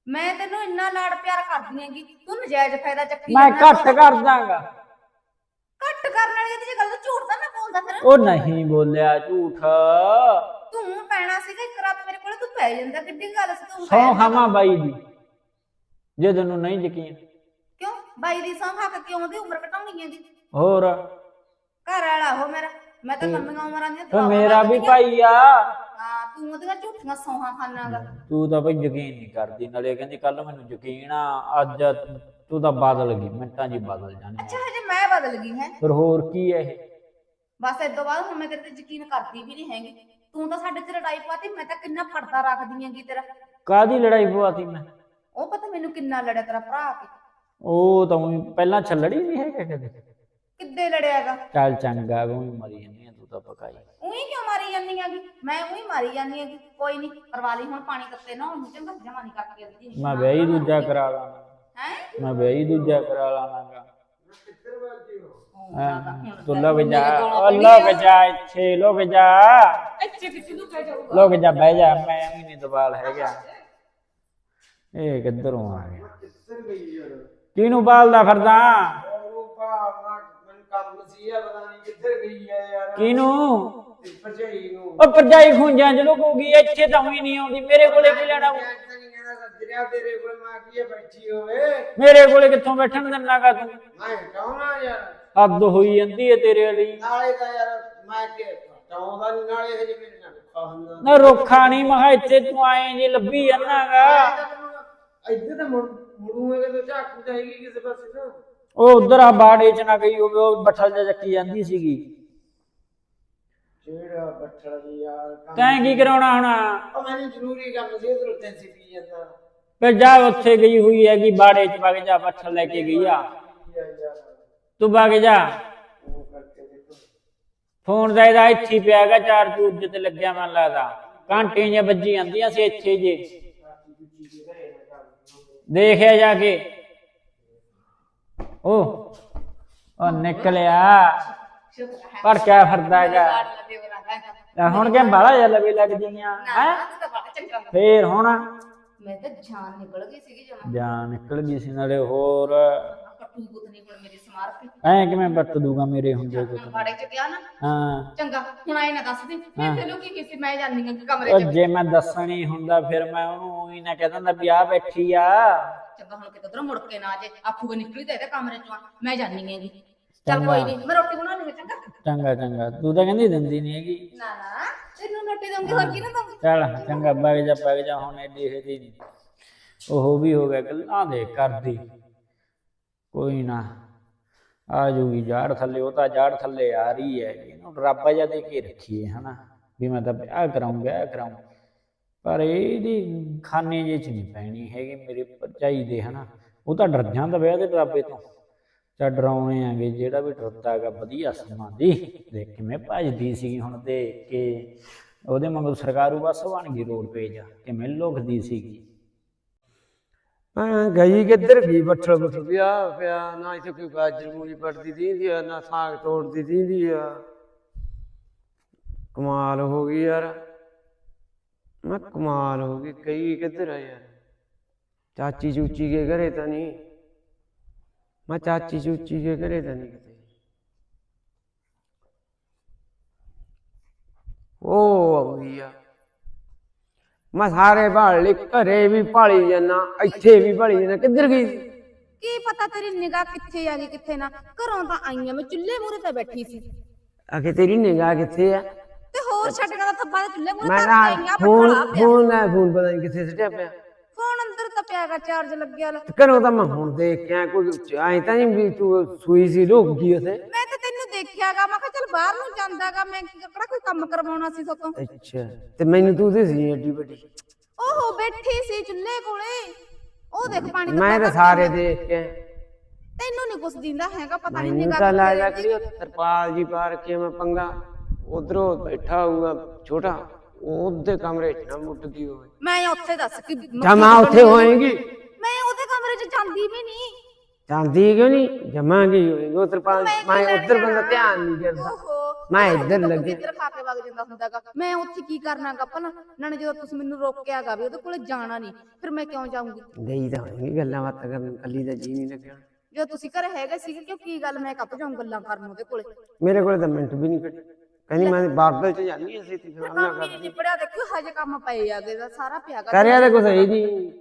ਮੈਂ ਤੈਨੂੰ ਇੰਨਾ ਲਾਡ ਪਿਆਰ ਕਰਦੀ ਹੈਗੀ ਤੂੰ ਨਜਾਇਜ਼ ਫਾਇਦਾ ਚੱਕੀ ਮੈਂ ਜਾਂਦਾ। ਘੱਟ ਕਰ ਦਾਂਗਾ ਘੱਟ ਕਰਨ ਵਾਲੀ ਤੇ ਜੇ ਗੱਲ ਝੂਠ ਤਾਂ ਮੈਂ ਬੋਲਦਾ ਫਿਰ। ਉਹ ਨਹੀਂ ਬੋਲਿਆ ਝੂਠ। ਤੂੰ ਪੈਣਾ ਸੀਗਾ ਇੱਕ ਰਾਤ ਮੇਰੇ ਕੋਲੇ ਤੂੰ ਪੈ ਜਾਂਦਾ ਕਿੱਡੀ ਗੱਲ ਸੀ ਤੂੰ ਸੌ ਪੈ। ਖਾਵਾਂ ਬਾਈ ਦੀ ਜੇ ਤੈਨੂੰ ਨਹੀਂ ਯਕੀਨ। ਕਿਉਂ? ਬਾਈ ਦੀ ਸੌਂ ਖਾ ਕੇ ਕਿਉਂ ਉਹਦੀ ਉਮਰ ਘਟਾਉਣੀ ਹੈਗੀ? ਹੋਰ? ਘਰ ਵਾਲਾ ਉਹ ਮੇਰਾ। ਮੈਂ ਤਾਂ ਲੰਮੀਆਂ ਉਮਰਾਂ ਦੀਆਂ ਤੇ ਦੁਆਵਾਂ ਮੇਰਾ ਵੀ ਭਾਈ ਆ। ਹਾਂ ਤੂੰ ਉਹਦੀਆਂ ਝੂਠੀਆਂ ਸੌਹਾਂ ਖਾਨਾਗਾ ਤੂੰ ਤਾਂ ਬਈ ਯਕੀਨ ਨਹੀਂ ਕਰਦੀ ਨਾਲੇ ਕਹਿੰਦੀ ਕੱਲ ਮੈਨੂੰ ਯਕੀਨ ਆ ਅੱਜ ਤੂੰ ਤਾਂ ਬਦਲ ਗਈ ਮਿੰਟਾਂ 'ਚ ਹੀ ਬਦਲ ਜਾਣੀ ਅੱਛਾ ਹਜੇ ਮੈਂ ਬਦਲ ਗਈ ਹੈ। ਫਿਰ ਹੋਰ ਕੀ ਹੈ ਇਹ? ਬਸ ਇਸ ਤੋਂ ਬਾਅਦ ਹੁਣ ਮੈਂ ਤੇਰੇ ਤੇ ਯਕੀਨ ਕਰਦੀ ਵੀ ਨਹੀਂ ਹੈਗੀ। ਤੂੰ ਤਾਂ ਸਾਡੇ ਤੇ ਲੜਾਈ ਪਾਤੀ ਮੈਂ ਤਾਂ ਕਿੰਨਾ ਫੜਦਾ ਰੱਖਦੀ ਹੈਗੀ ਤੇਰਾ। ਕਾਦੀ ਲੜਾਈ ਪਵਾਤੀ ਮੈਂ? ਉਹ ਪਤਾ ਮੈਨੂੰ ਕਿੰਨਾ ਲੜਿਆ ਤੇਰਾ ਭਰਾ ਕੇ। ਉਹ ਤਾਂ ਊਂ ਪਹਿਲਾਂ ਛੱਲੜੀ ਨਹੀਂ ਹੈਗਾ ਕਦੇ ਕਿੱਦੇ ਲੜਿਆਗਾ? ਚੱਲ ਚੰਗਾ ਉਹ ਮਰੀ ਜਾਂਦੀ ਆ ਤੂੰ ਤਾਂ ਪਕਾਈ। ਉਹੀ ਕਿਉਂ ਮਾਰੀ ਜਾਂਦੀ ਹੈਗੀ? ਮੈਂ ਉਹੀ ਮਾਰੀ ਜਾਂਦੀ ਹੈਗੀ। ਕੋਈ ਨਹੀਂ ਕਰਵਾ ਲਈ ਹੁਣ ਪਾਣੀ ਤੱਤੇ ਨਾ ਉਹਨੂੰ ਚੰਗਾ ਜਮਾ ਨਹੀਂ ਕਰਕੇ ਦਿੰਦੀ ਮੈਂ ਵਿਆਹ ਹੀ ਦੂਜਾ ਕਰਾ ਲਾਣਾ ਹੈ? ਮੈਂ ਵਿਆਹ ਹੀ ਦੂਜਾ ਕਰਾ ਲਾਣਾਗਾ ਤੂੰ ਲੋਕ ਜਾ ਉਹ ਲੋਕ ਜਾ ਇੱਥੇ ਲੋਕ ਜਾ। ਅੱਛੇ ਕਿੱਥੇ ਨੂੰ ਕਹਿ ਜਾਊਗਾ? ਲੋਕ ਜਾ ਬਹਿ ਜਾ ਮੈਂ ਵੀ ਨਹੀਂ ਦਬਾਲ ਹੈਗਾ। ਇਹ ਕਿੱਧਰੋਂ ਆ ਗਿਆ? ਕਿਹਨੂੰ ਬਾਲਦਾ ਫਿਰਦਾ? ਉਹ ਭਾਵਨਾ ਕੰਮ ਸੀ ਆ ਪਤਾ ਨਹੀਂ ਕਿੱਧਰ ਗਈ ਆ ਯਾਰ। ਕਿਹਨੂੰ? ਤੇ ਭਰਜਾਈ ਨੂੰ। ਉਹ ਪਰਜਾਈ ਖੁੰਝਾਂ ਚ ਲੁਕੂਗੀ ਇੱਥੇ ਤਾਂ ਵੀ ਨਹੀਂ ਆਉਂਦੀ ਮੇਰੇ ਕੋਲੇ ਕੀ ਲੈਣਾ ਮੈਂ ਤਾਂ ਨਹੀਂ ਕਹਿੰਦਾ ਸੱਜਰਿਆ ਤੇਰੇ ਕੋਲ ਮਾਂ ਕੀ ਬੈਠੀ ਹੋਵੇ। ਮੇਰੇ ਕੋਲੇ ਕਿੱਥੋਂ ਬੈਠਣ ਦਿੰਨਾਗਾ ਤੂੰ? ਮੈਂ ਕਹਉਣਾ ਯਾਰ। ਹੱਦ ਹੋਈ ਜਾਂਦੀ ਹੈ ਤੇਰੇ ਵਾਲੀ। ਨਾਲੇ ਤਾਂ ਯਾਰ ਮੈਂ ਕਿ ਚਾਹੁੰਦਾ ਨੀ ਨਾਲੇ ਹਜੇ ਮੇਰੇ ਨਾਲ ਖਾ ਹੁੰਦਾ। ਨਾ ਰੋਖਾ ਨਹੀਂ ਮਹਾ ਇੱਥੇ ਤੂੰ ਆਏ ਜੇ ਲੱਭੀ ਜਾਣਾਗਾ ਇੱਧਰ ਤਾਂ ਮੁੜ ਮੁੜੂਗੇ ਤਾਂ ਝਾਕੂ ਜਾਏਗੀ ਕਿਸੇ ਪਾਸੇ ਤੋਂ। ਉਹ ਉਧਰ ਆ ਬਾੜੇ ਚ ਨਾ ਗਈ ਹੋਵੇ ਉਹ ਬੱਠਲ ਜਿਹਾ ਚੱਕੀ ਜਾਂਦੀ ਸੀਗੀ। ਜਿਹੜਾ ਬੱਠਲ ਜੀ ਯਾਰ ਤੈਂ ਕੀ ਕਰਾਉਣਾ ਹੁਣ? ਉਹ ਮੈਨੂੰ ਜ਼ਰੂਰੀ ਕੰਮ ਸੀ ਉਧਰ ਟੈਂਸੀ ਪੀ ਜਾਂਦਾ। ਫਿਰ ਜਾ ਉੱਥੇ ਗਈ ਹੋਈ ਹੈਗੀ ਬਾੜੇ ਚ ਵਗ ਜਾ ਬੱਠਲ ਲੈ ਕੇ ਗਈ ਆ। ਤੂੰ ਵਗ ਜਾ। ਫੋਨ ਦਾ ਇਹਦਾ ਇੱਥੇ ਪਿਆ ਹੈਗਾ ਚਾਰ ਚੂਰ ਤੇ ਲੱਗਿਆ ਮੈਨੂੰ ਲੱਗਦਾ। ਘੰਟੀਆਂ ਜਿਹੀਆਂ ਵੱਜੀ ਜਾਂਦੀਆਂ ਸੀ ਇੱਥੇ ਜੇ। ਦੇਖਿਆ ਜਾ ਕੇ। ਉਹ ਉਹ ਨਿਕਲਿਆ। ਪਰ ਕਿਆ ਫਿਰਦਾ ਹੈਗਾ। ਲੈ ਹੁਣ ਕਿ ਬਾਲਾ ਜਿਹਾ ਲਵੇ ਲੱਗ ਜੀਆਂ ਹੈ? ਫੇਰ ਹੁਣ? ਮੈਂ ਤਾਂ ਜਾਨ ਨਿਕਲ ਗਈ ਸੀਗੀ ਜਾਨ ਨਿਕਲ ਗਈ ਸੀ ਨਾਲੇ ਹੋਰ। ਹੁਣ ਮੇਰੀ ਐ ਕਿਵੇਂ ਬੱਟ ਦੂਗਾ ਮੇਰੇ ਹੁੰਦੇ ਕੋ ਬਾੜੇ ਚ ਗਿਆ ਨਾ। ਹਾਂ। ਚੰਗਾ ਹੁਣ ਆਏ ਨਾ ਦੱਸ ਦੇ। ਫਿਰ ਤੈਨੂੰ ਕੀ ਕਿਸੇ ਮੈਂ ਜਾਣੀ ਹਾਂ ਕਿ ਕਮਰੇ ਚ। ਜੇ ਮੈਂ ਦੱਸਣੀ ਹੁੰਦਾ ਫਿਰ ਮੈਂ ਉਹਨੂੰ ਉਹੀ ਨਾ ਕਹਿ ਦਿੰਦਾ ਵੀ ਆ ਬੈਠੀ ਆ। ਚੰਗਾ ਹੁਣ ਕਿਤੇ ਉਧਰੋਂ ਮੁੜ ਕੇ ਨਾ ਜੇ। ਆਖੂਗਾ ਨਿਕਲੀ ਤੇ ਇਹਦੇ ਕਮਰੇ ਚੋਂ ਮੈਂ ਜਾਣੀ ਹੈਗੀ। ਚੱਲ ਕੋਈ ਨਹੀਂ ਮੈਂ ਰੋਟੀ ਬਣਾ ਲਈ ਚੰਗਾ। ਚੰਗਾ ਚੰਗਾ। ਤੂੰ ਤਾਂ ਕਹਿੰਦੀ ਦਿੰਦੀ ਨਹੀਂ ਹੈਗੀ। ਨਾ ਨਾ ਤੈਨੂੰ ਰੋਟੀ ਦਊਂਗੀ ਹੋਰ ਕੀ ਨਾ ਦਊਂਗੀ। ਚੱਲ ਚੰਗਾ ਬਗ ਜਾ ਬਗ ਜਾ ਹੁਣ ਐਡੀ ਹੈਦੀ ਨਹੀਂ ਉਹ ਵੀ ਹੋ ਗਿਆ ਗੱਲਾਂ ਦੇ। ਕਰਦੀ ਕੋਈ ਨਾ। ਆ ਜੂਗੀ ਜਾੜ ਥੱਲੇ, ਉਹ ਤਾਂ ਜਾੜ ਥੱਲੇ ਆ ਰਹੀ ਹੈ ਇਹਨੂੰ ਰੱਬਾ ਜਿਹਾ ਦੇ ਕੇ ਰੱਖੀਏ, ਹਨਾ? ਵੀ ਮੈਂ ਤਾਂ ਵਿਆਹ ਕਰਾਉਂ ਵਿਆਹ ਕਰਾਉਂ ਪਰ ਇਹਦੀ ਖਾਨੇ ਜੇ ਚ ਨਹੀਂ ਪੈਣੀ ਹੈਗੀ ਮੇਰੇ ਭਰਜਾਈ ਦੇ, ਹਨਾ? ਉਹ ਤਾਂ ਡਰ ਜਾਂਦਾ ਵਿਆਹ ਦੇ ਡਰਾਬੇ ਤੋਂ। ਚਾ ਡਰਾਉਣੇ ਆਂਗੇ, ਜਿਹੜਾ ਵੀ ਡਰਦਾ ਹੈਗਾ, ਵਧੀਆ ਸਮਾਂ ਦੀ। ਦੇਖ ਕਿਵੇਂ ਭੱਜਦੀ ਸੀ ਹੁਣ ਦੇਖ ਕੇ। ਉਹਦੇ ਵਾਂਗੂ ਸਰਕਾਰੂ ਬੱਸ ਬਣ ਗਈ ਰੋਡ ਪੇਜ ਕਿਵੇਂ ਲੁਕਦੀ ਸੀਗੀ। ਹਾਂ ਗਈ ਕਿੱਧਰ ਗਈ? ਬੱਠਲ ਬੱਠਲ ਪਿਆ ਪਿਆ ਨਾ ਇੱਥੇ ਕੋਈ ਗਾਜਰ ਮੂਲੀ ਪੜਦੀ ਦੀਂਦੀ ਆ ਨਾ ਸਾਗ ਤੋੜਦੀ ਦੀਂਦੀ ਆ। ਕਮਾਲ ਹੋ ਗਈ ਯਾਰ। ਮੈਂ ਕਮਾਲ ਹੋ ਗਈ ਗਈ ਕਿੱਧਰ ਆ ਯਾਰ? ਚਾਚੀ ਚੂਚੀ ਕੇ ਘਰੇ ਤਾਂ ਨਹੀਂ। ਮੈਂ ਚਾਚੀ ਚੂਚੀ ਕੇ ਘਰੇ ਤਾਂ ਨਹੀਂ ਕਿਤੇ। ਉਹ ਆ ਗਈ ਆ। ਮੈਂ ਸਾਰੇ ਭਾਲ ਲਈ ਘਰੇ ਵੀ ਭਾਲੀ ਜਾਣਾ ਇੱਥੇ ਵੀ ਭਾਲੀ ਜਾਣਾ ਕਿੱਧਰ ਗਈ? ਕੀ ਪਤਾ ਤੇਰੀ ਨਿਗਾਹ ਕਿੱਥੇ ਆ ਗਈ ਕਿੱਥੇ ਨਾ ਘਰੋਂ ਤਾਂ ਆਈਆਂ ਮੈਂ ਚੁੱਲ੍ਹੇ ਮੂਹਰੇ ਤੇ ਬੈਠੀ ਸੀ। ਆਖੇ ਤੇਰੀ ਨਿਗਾਹ ਕਿੱਥੇ ਆ? ਤੇ ਹੋਰ ਦਾ ਥੱਬਾ ਤੇ ਚੁੱਲ੍ਹੇ ਮੂਹਰੇ ਮੈਂ ਤਾਂ ਨਾ ਆਈਆਂ ਫੋਨ ਫੋਨ ਲੈ ਫੋਨ ਪਤਾ ਨਹੀਂ ਕਿੱਥੇ ਸਿੱਟਿਆ ਪਿਆ। ਫੋਨ ਅੰਦਰ ਤਾਂ ਪਿਆਗਾ ਚਾਰਜ ਲੱਗਿਆ ਲੈ। ਘਰੋਂ ਤਾਂ ਮੈਂ ਹੁਣ ਦੇਖ ਕੇ ਆਇਆ, ਕੋਈ ਐਂ ਤਾਂ ਨਹੀਂ ਵੀ ਤੂੰ ਸੂਈ ਸੀ ਲੁਕ ਗਈ ਉਥੇ। ਦੇਖਿਆਗਾ ਮੈਂ ਕਿਹਾ ਚੱਲ ਬਾਹਰ ਨੂੰ ਜਾਂਦਾਗਾ ਮੈਂ ਕੀ- ਕਿਹੜਾ ਕੋਈ ਕੰਮ ਕਰਵਾਉਣਾ ਸੀ ਸੋਤੋਂ ਅੱਛਾ ਤੇ ਮੈਨੂੰ ਤੂੰ ਸੀ ਏਡੀ ਵੱਡੀ। ਓਹੋ ਬੈਠੀ ਸੀ ਚੁੱਲ੍ਹੇ ਕੋਲੇ। ਉਹ ਦੇਖ ਪਾਣੀ ਦਾ ਮੈਂ ਤਾਂ ਸਾਰੇ ਦੇਖ ਕੇ। ਤੈਨੂੰ ਨਹੀਂ ਕੁਛ ਦਿੰਦਾ ਹੈਗਾ ਪਤਾ ਨਹੀਂ ਮੈਨੂੰ ਤਾਂ ਲੱਗਦਾ। ਕਿ ਤਰਪਾਲ ਜੀ ਪਾ ਰੱਖੀ ਆ ਮੈਂ ਪੰਗਾ। ਉਧਰੋਂ ਬੈਠਾ ਹੋਊਗਾ ਛੋਟਾ ਉਹਦੇ ਕਮਰੇ 'ਚ ਨਾ ਮੁੱਟ ਗਈ ਹੋਵੇ। ਮੈਂ ਉੱਥੇ ਦੱਸ ਕਿ ਜਮਾ ਉੱਥੇ ਹੋਏਗੀ। ਮੈਂ ਉਹਦੇ ਕਮਰੇ 'ਚ ਜਾਂਦੀ ਵੀ ਨਹੀਂ ਜਾਂਦੀ ਕਿਉਂ ਨਹੀਂ? ਜਮਾ ਗਈ ਹੋਏਗੀ ਉਹ ਤਰਪਾਲ ਮੈਂ ਉਧਰ ਬੰਦਾ ਧਿਆਨ ਨਹੀਂ ਕਰਦਾ ਮੈਂ ਇੱਧਰ ਲੱਗੇ। ਇੱਧਰ ਖਾ ਕੇ ਵਗ ਜਾਂਦਾ ਹੁੰਦਾਗਾ। ਮੈਂ ਉੱਥੇ ਕੀ ਕਰਨਾਗਾ ਭਲਾ? ਨਾਲੇ ਜਦੋਂ ਤੁਸੀਂ ਮੈਨੂੰ ਰੋਕਿਆਗਾ ਵੀ ਉਹਦੇ ਕੋਲੇ ਜਾਣਾ ਨਹੀਂ ਫਿਰ ਮੈਂ ਕਿਉਂ ਜਾਊਂਗੀ? ਗਈ ਤਾਂ ਹੋਏਗੀ ਗੱਲਾਂ ਬਾਤਾਂ ਕਰਨ ਕੱਲੀ ਦਾ ਜੀ ਨਹੀਂ ਲੱਗਿਆ। ਜਦੋਂ ਤੁਸੀਂ ਘਰੇ ਹੈਗੇ ਸੀਗੇ ਕਿਉਂ ਕੀ ਗੱਲ ਮੈਂ ਕੱਪ ਜਾਊਂ ਗੱਲਾਂ ਕਰਨ ਉਹਦੇ ਕੋਲੇ? ਮੇਰੇ ਕੋਲੇ ਤਾਂ ਮਿੰਟ ਵੀ ਨਹੀਂ ਕੱਢੀ। ਕਹਿੰਦੀ ਮੈਂ ਬਾਬਲ ਚ ਜਾਂਦੀ ਐ ਸੀ ਤੇ ਕੰਮ ਹੀ ਨਹੀਂ ਨਿਬੜਿਆ ਦੇਖਿਓ ਹਜੇ ਕੰਮ ਪਏ ਆਗੇ ਦਾ ਸਾਰਾ ਪਿਆਗਾ ਕਰਿਆ ਤਾਂ ਹੈ ਹੀ ਨਹੀਂ।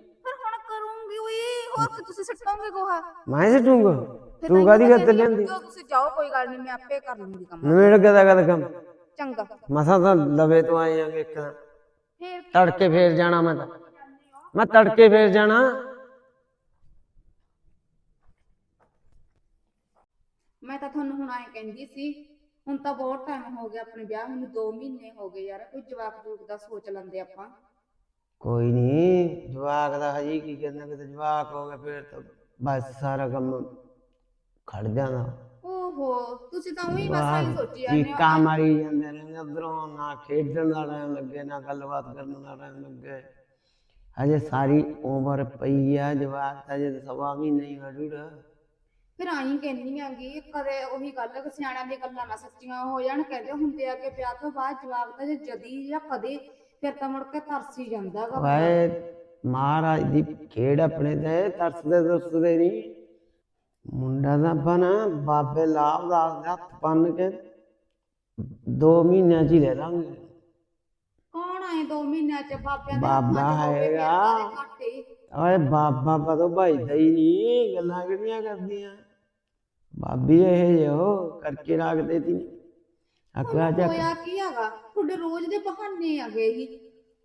ਹੋਰ ਕਿ ਤੁਸੀਂ ਸਿੱਟੋਗੇ ਗੋਹਾ? ਮੈਂ ਸਿੱਟੂਗਾ। ਫਿਰ ਤੂੰ ਤਾਂ ਗੱਲ ਕਹਿੰਦੀ ਆ, ਲਿਆਂਦੀ? ਜੋ ਤੁਸੀਂ ਜਾਓ ਕੋਈ ਗੱਲ ਨਹੀਂ ਮੈਂ ਆਪੇ ਕਰ ਲੂੰਗੀ ਕੰਮ। ਨਵੇਂ ਗਦਾ ਗਦਾ ਕੰਮ। ਚੰਗਾ। ਮਸਾ ਤਾਂ ਲਵੇ ਤੋਂ ਆਏ ਆਂਗੇ ਇੱਕ ਦਿਨ। ਫੇਰ ਤੜਕੇ ਫੇਰ ਜਾਣਾ ਮੈਂ ਤਾਂ। ਮੈਂ ਤੜਕੇ ਫੇਰ ਜਾਣਾ। ਮੈਂ ਤਾਂ ਤੁਹਾਨੂੰ ਹੁਣ ਐਂ ਕਹਿੰਦੀ ਸੀ ਹੁਣ ਤਾਂ ਬਹੁਤ ਟਾਈਮ ਹੋ ਗਿਆ ਆਪਣੇ ਵਿਆਹ ਮੈਨੂੰ 2 ਮਹੀਨੇ ਹੋ ਗਏ ਯਾਰ ਕੋਈ ਜਵਾਕ ਜੂਕ ਦਾ ਸੋਚ ਲੈਂਦੇ ਆਪਾਂ। ਕੋਈ ਨਹੀਂ ਜਵਾਕ ਦਾ ਹਜੀ ਕੀ ਕਹਿੰਦਾ ਕਿ ਜਵਾਕ ਹੋ ਗਿਆ ਫੇਰ ਤਾਂ ਬਸ ਸਾਰਾ ਕੰਮ ਖੜ ਜਾਣਾ। ਓਹੋ ਤੁਸੀਂ ਤਾਂ ਉਹੀ ਬਸ ਸੋਚੀ ਜਾਂਦੇ ਹੋ। ਚੀਕਾਂ ਮਾਰੀ ਜਾਂਦੇ ਨੇ ਉਧਰੋਂ ਨਾ ਖੇਡਣ ਦਾ ਟਾਈਮ ਲੱਗੇ ਨਾ ਗੱਲਬਾਤ ਕਰਨ ਦਾ ਟਾਈਮ ਲੱਗੇ। ਹਜੇ ਸਾਰੀ ਉਮਰ ਪਈ ਆ ਜਵਾਕ ਤਾਂ ਜੇ ਸਵਾ ਵੀ ਨਹੀਂ ਵੜੂੜ ਫਿਰ ਆਈ ਕਹਿੰਨੀ ਆਂਗੀ ਕਦੇ ਉਹੀ ਗੱਲ ਕਿ ਸਿਆਣਿਆਂ ਦੀਆਂ ਗੱਲਾਂ ਨਾ ਸੱਚੀਆਂ ਹੋ ਜਾਣ ਕਹਿੰਦੇ ਹੁੰਦੇ ਆ ਕਿ ਵਿਆਹ ਤੋਂ ਬਾਅਦ ਜਵਾਬ ਤਾਂ ਜੇ ਜਦੀ ਜਾਂ ਕਦੇ ਫਿਰ ਤਾਂ ਮੁੜ ਕੇ ਤਰਸ ਹੀ ਜਾਂਦਾਗਾ ਵਾਏ ਮਹਾਰਾਜ ਦੀ ਖੇਡ ਆਪਣੇ ਤੇ ਤਰਸਦੇ ਤਰਸਦੇ ਨਹੀਂ। ਮੁੰਡਾ ਦਾ ਬਣਾ ਬਾਬੇ ਲਾਭ ਦਾ ਹੱਥ ਬੰਨ ਕੇ ਦੋ ਮਹੀਨਿਆਂ ਚ ਹੀ ਲੈ ਲਾਂਗੇ। ਕੌਣ ਆਏ 2 ਮਹੀਨਿਆਂ ਚ? ਬਾਬਿਆਂ ਦੇ ਬਾਬਾ ਹੈਗਾ। ਓਏ ਬਾਬਾ ਪਤੋ ਭਾਈਦਾ ਹੀ ਨਹੀਂ ਗੱਲਾਂ ਕਿਹੜੀਆਂ ਕਰਦੀਆਂ। ਬਾਬੀ ਇਹ ਜੋ ਕਰਕੇ ਰੱਖਦੇ ਤੀ। ਅਕਵਾ ਚੱਕ ਹੋਇਆ ਕੀ ਹੈਗਾ? ਤੁਹਾਡੇ ਰੋਜ਼ ਦੇ ਬਹਾਨੇ ਆਗੇ ਹੀ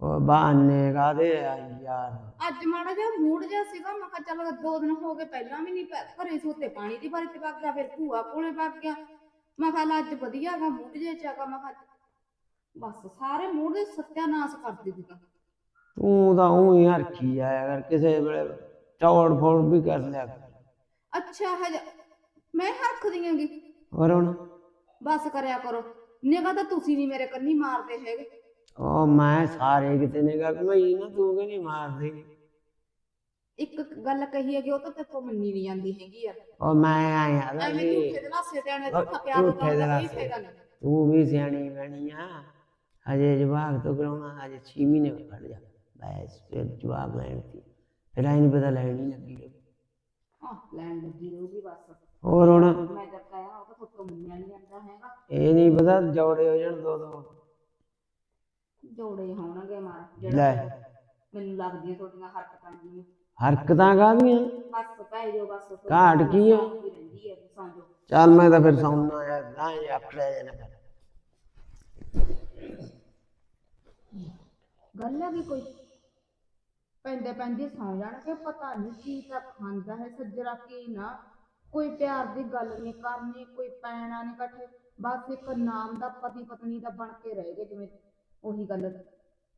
ਉਹ ਬਹਾਨੇ ਕਾਦੇ ਆ ਯਾਰ। ਅੱਜ ਮਾੜਾ ਜਿਹਾ ਮੂਡ ਜਿਹਾ ਸੀਗਾ ਮੈਂ ਕਿਹਾ ਚੱਲ ਦੋ ਦਿਨ ਹੋ ਗਏ ਪਹਿਲਾਂ ਵੀ ਨਹੀਂ ਪੈ- ਘਰੇ ਸੋਤੇ ਪਾਣੀ ਦੀ ਬਾਰੀ ਤੇ ਵਗ ਗਿਆ ਫਿਰ ਭੂਆ ਕੋਲੇ ਵਗ ਗਿਆ। ਮੈਂ ਕਿਹਾ ਲੈ ਅੱਜ ਵਧੀਆ ਗਾ ਮੂਡ ਜਿਹਾ ਚਾਗਾ ਮੈਂ ਕਿਹਾ ਬਸ ਸਾਰੇ ਮੂਡ ਦੇ ਸੱਤਿਆਨਾਸ਼ ਕਰ ਦਿੱਤੀ ਤੂੰ ਤਾਂ ਉਹੀ ਹਰਖੀ ਆਇਆ ਕਰ ਕਿਸੇ ਵੇਲੇ ਚੌੜ ਫੋੜ ਵੀ ਕਰ ਲਿਆ ਕਰ। ਅੱਛਾ ਹਜ ਮੈਂ ਹਰਖ ਦਿਆਂਗੀ ਹੋਰ ਹੁਣ? ਬਸ ਕਰਿਆ ਕਰੋ। ਨਿਗਾ ਤਾਂ ਤੁਸੀਂ ਨਹੀਂ ਮੇਰੇ ਕੰਨੀ ਮਾਰਦੇ ਹੈਗੇ। ਉਹ ਮੈਂ ਸਾਰੇ ਕਿਤੇ ਨੇ ਗਾ ਮੈਂ ਨਾ ਤੂੰ ਕਿ ਨਹੀਂ ਮਾਰਦੀ? ਇੱਕ ਗੱਲ ਕਹੀ ਹੈਗੀ ਉਹ ਤਾਂ ਤੇਥੋਂ ਮੰਨੀ ਨਹੀਂ ਜਾਂਦੀ ਹੈਗੀ ਯਾਰ। ਉਹ ਮੈਂ ਆਇਆ ਐਵੇਂ ਝੂਠੇ ਦੇ ਨਾਸੇ ਤੇ ਆਣੇ ਤਾਂ ਪਿਆਰ ਦਾ ਕੋਈ। ਫਾਇਦਾ ਨਹੀਂ। ਤੂੰ ਵੀ ਸਿਆਣੀ ਬਣੀ ਆ। ਅਜੇ ਜਵਾਬ ਤੋਂ ਕਰਾਉਣਾ ਅਜੇ 6 ਮਹੀਨੇ ਖੜ ਜਾ। ਬਸ ਫਿਰ ਜਵਾਬ ਲੈਣ ਦੀ। ਫਿਰ ਆਈ ਨਹੀਂ ਪਤਾ ਲੈਣ ਹੀ ਲੱਗੀ। ਆਹ ਲੈਣ ਲੱਗੀ ਰਹੂਗੀ ਬਸ। ਹੋਰ ਹੁਣ? ਮੈਂ ਕਹਿਆ ਉਹ ਤਾਂ ਫੋਟੋ ਮੰਨਿਆ ਨਹੀਂ ਜਾਂਦਾ ਹੈਗਾ ਇਹ ਨਹੀਂ ਪਤਾ ਜੋੜੇ ਹੋ ਜਾਣ ਦੋ ਦੋ। ਜੋੜੇ ਹੋਣਗੇ ਮਾਰ ਲੈ। ਜਿਹੜਾ ਮੈਨੂੰ ਲੱਗਦੀਆਂ ਤੁਹਾਡੀਆਂ ਹਰਕਤਾਂ ਜਿਹੀਆਂ ਹਰਕਤਾਂ ਕਾਹਦੀਆਂ? ਬਸ ਪੈ ਜਾਓ ਬਸ ਤੁਹਾਡੀ ਘਾਟ ਕੀ ਆ? ਸੌਂਦੀ ਰਹਿੰਦੀ ਹੈ ਸੌਂ ਜਾਓ। ਚੱਲ ਮੈਂ ਤਾਂ ਫਿਰ ਸੌਣਾ ਯਾਰ ਨਾ ਇਹ ਆਖੜਿਆ ਜੇ ਨਾ ਕਰ ਗੱਲ ਹੈ ਵੀ ਕੋਈ ਪੈਂਦੇ ਪੈਂਦੇ ਸੌਂ ਜਾਣਗੇ ਪਤਾ ਨਹੀਂ ਕੀ ਤਾਂ ਖਾਂਦਾ ਹੈ ਸੱਜਰਾ ਕੀ ਨਾ। ਕੋਈ ਪਿਆਰ ਦੀ ਗੱਲ ਨਹੀਂ ਕਰਨੀ ਕੋਈ ਪੈਣਾ ਨਹੀਂ ਇਕੱਠੇ ਬਸ ਇੱਕ ਨਾਮ ਦਾ ਪਤੀ ਪਤਨੀ ਦਾ ਬਣ ਕੇ ਰਹਿ ਗਏ ਜਿਵੇਂ ਉਹੀ ਗੱਲ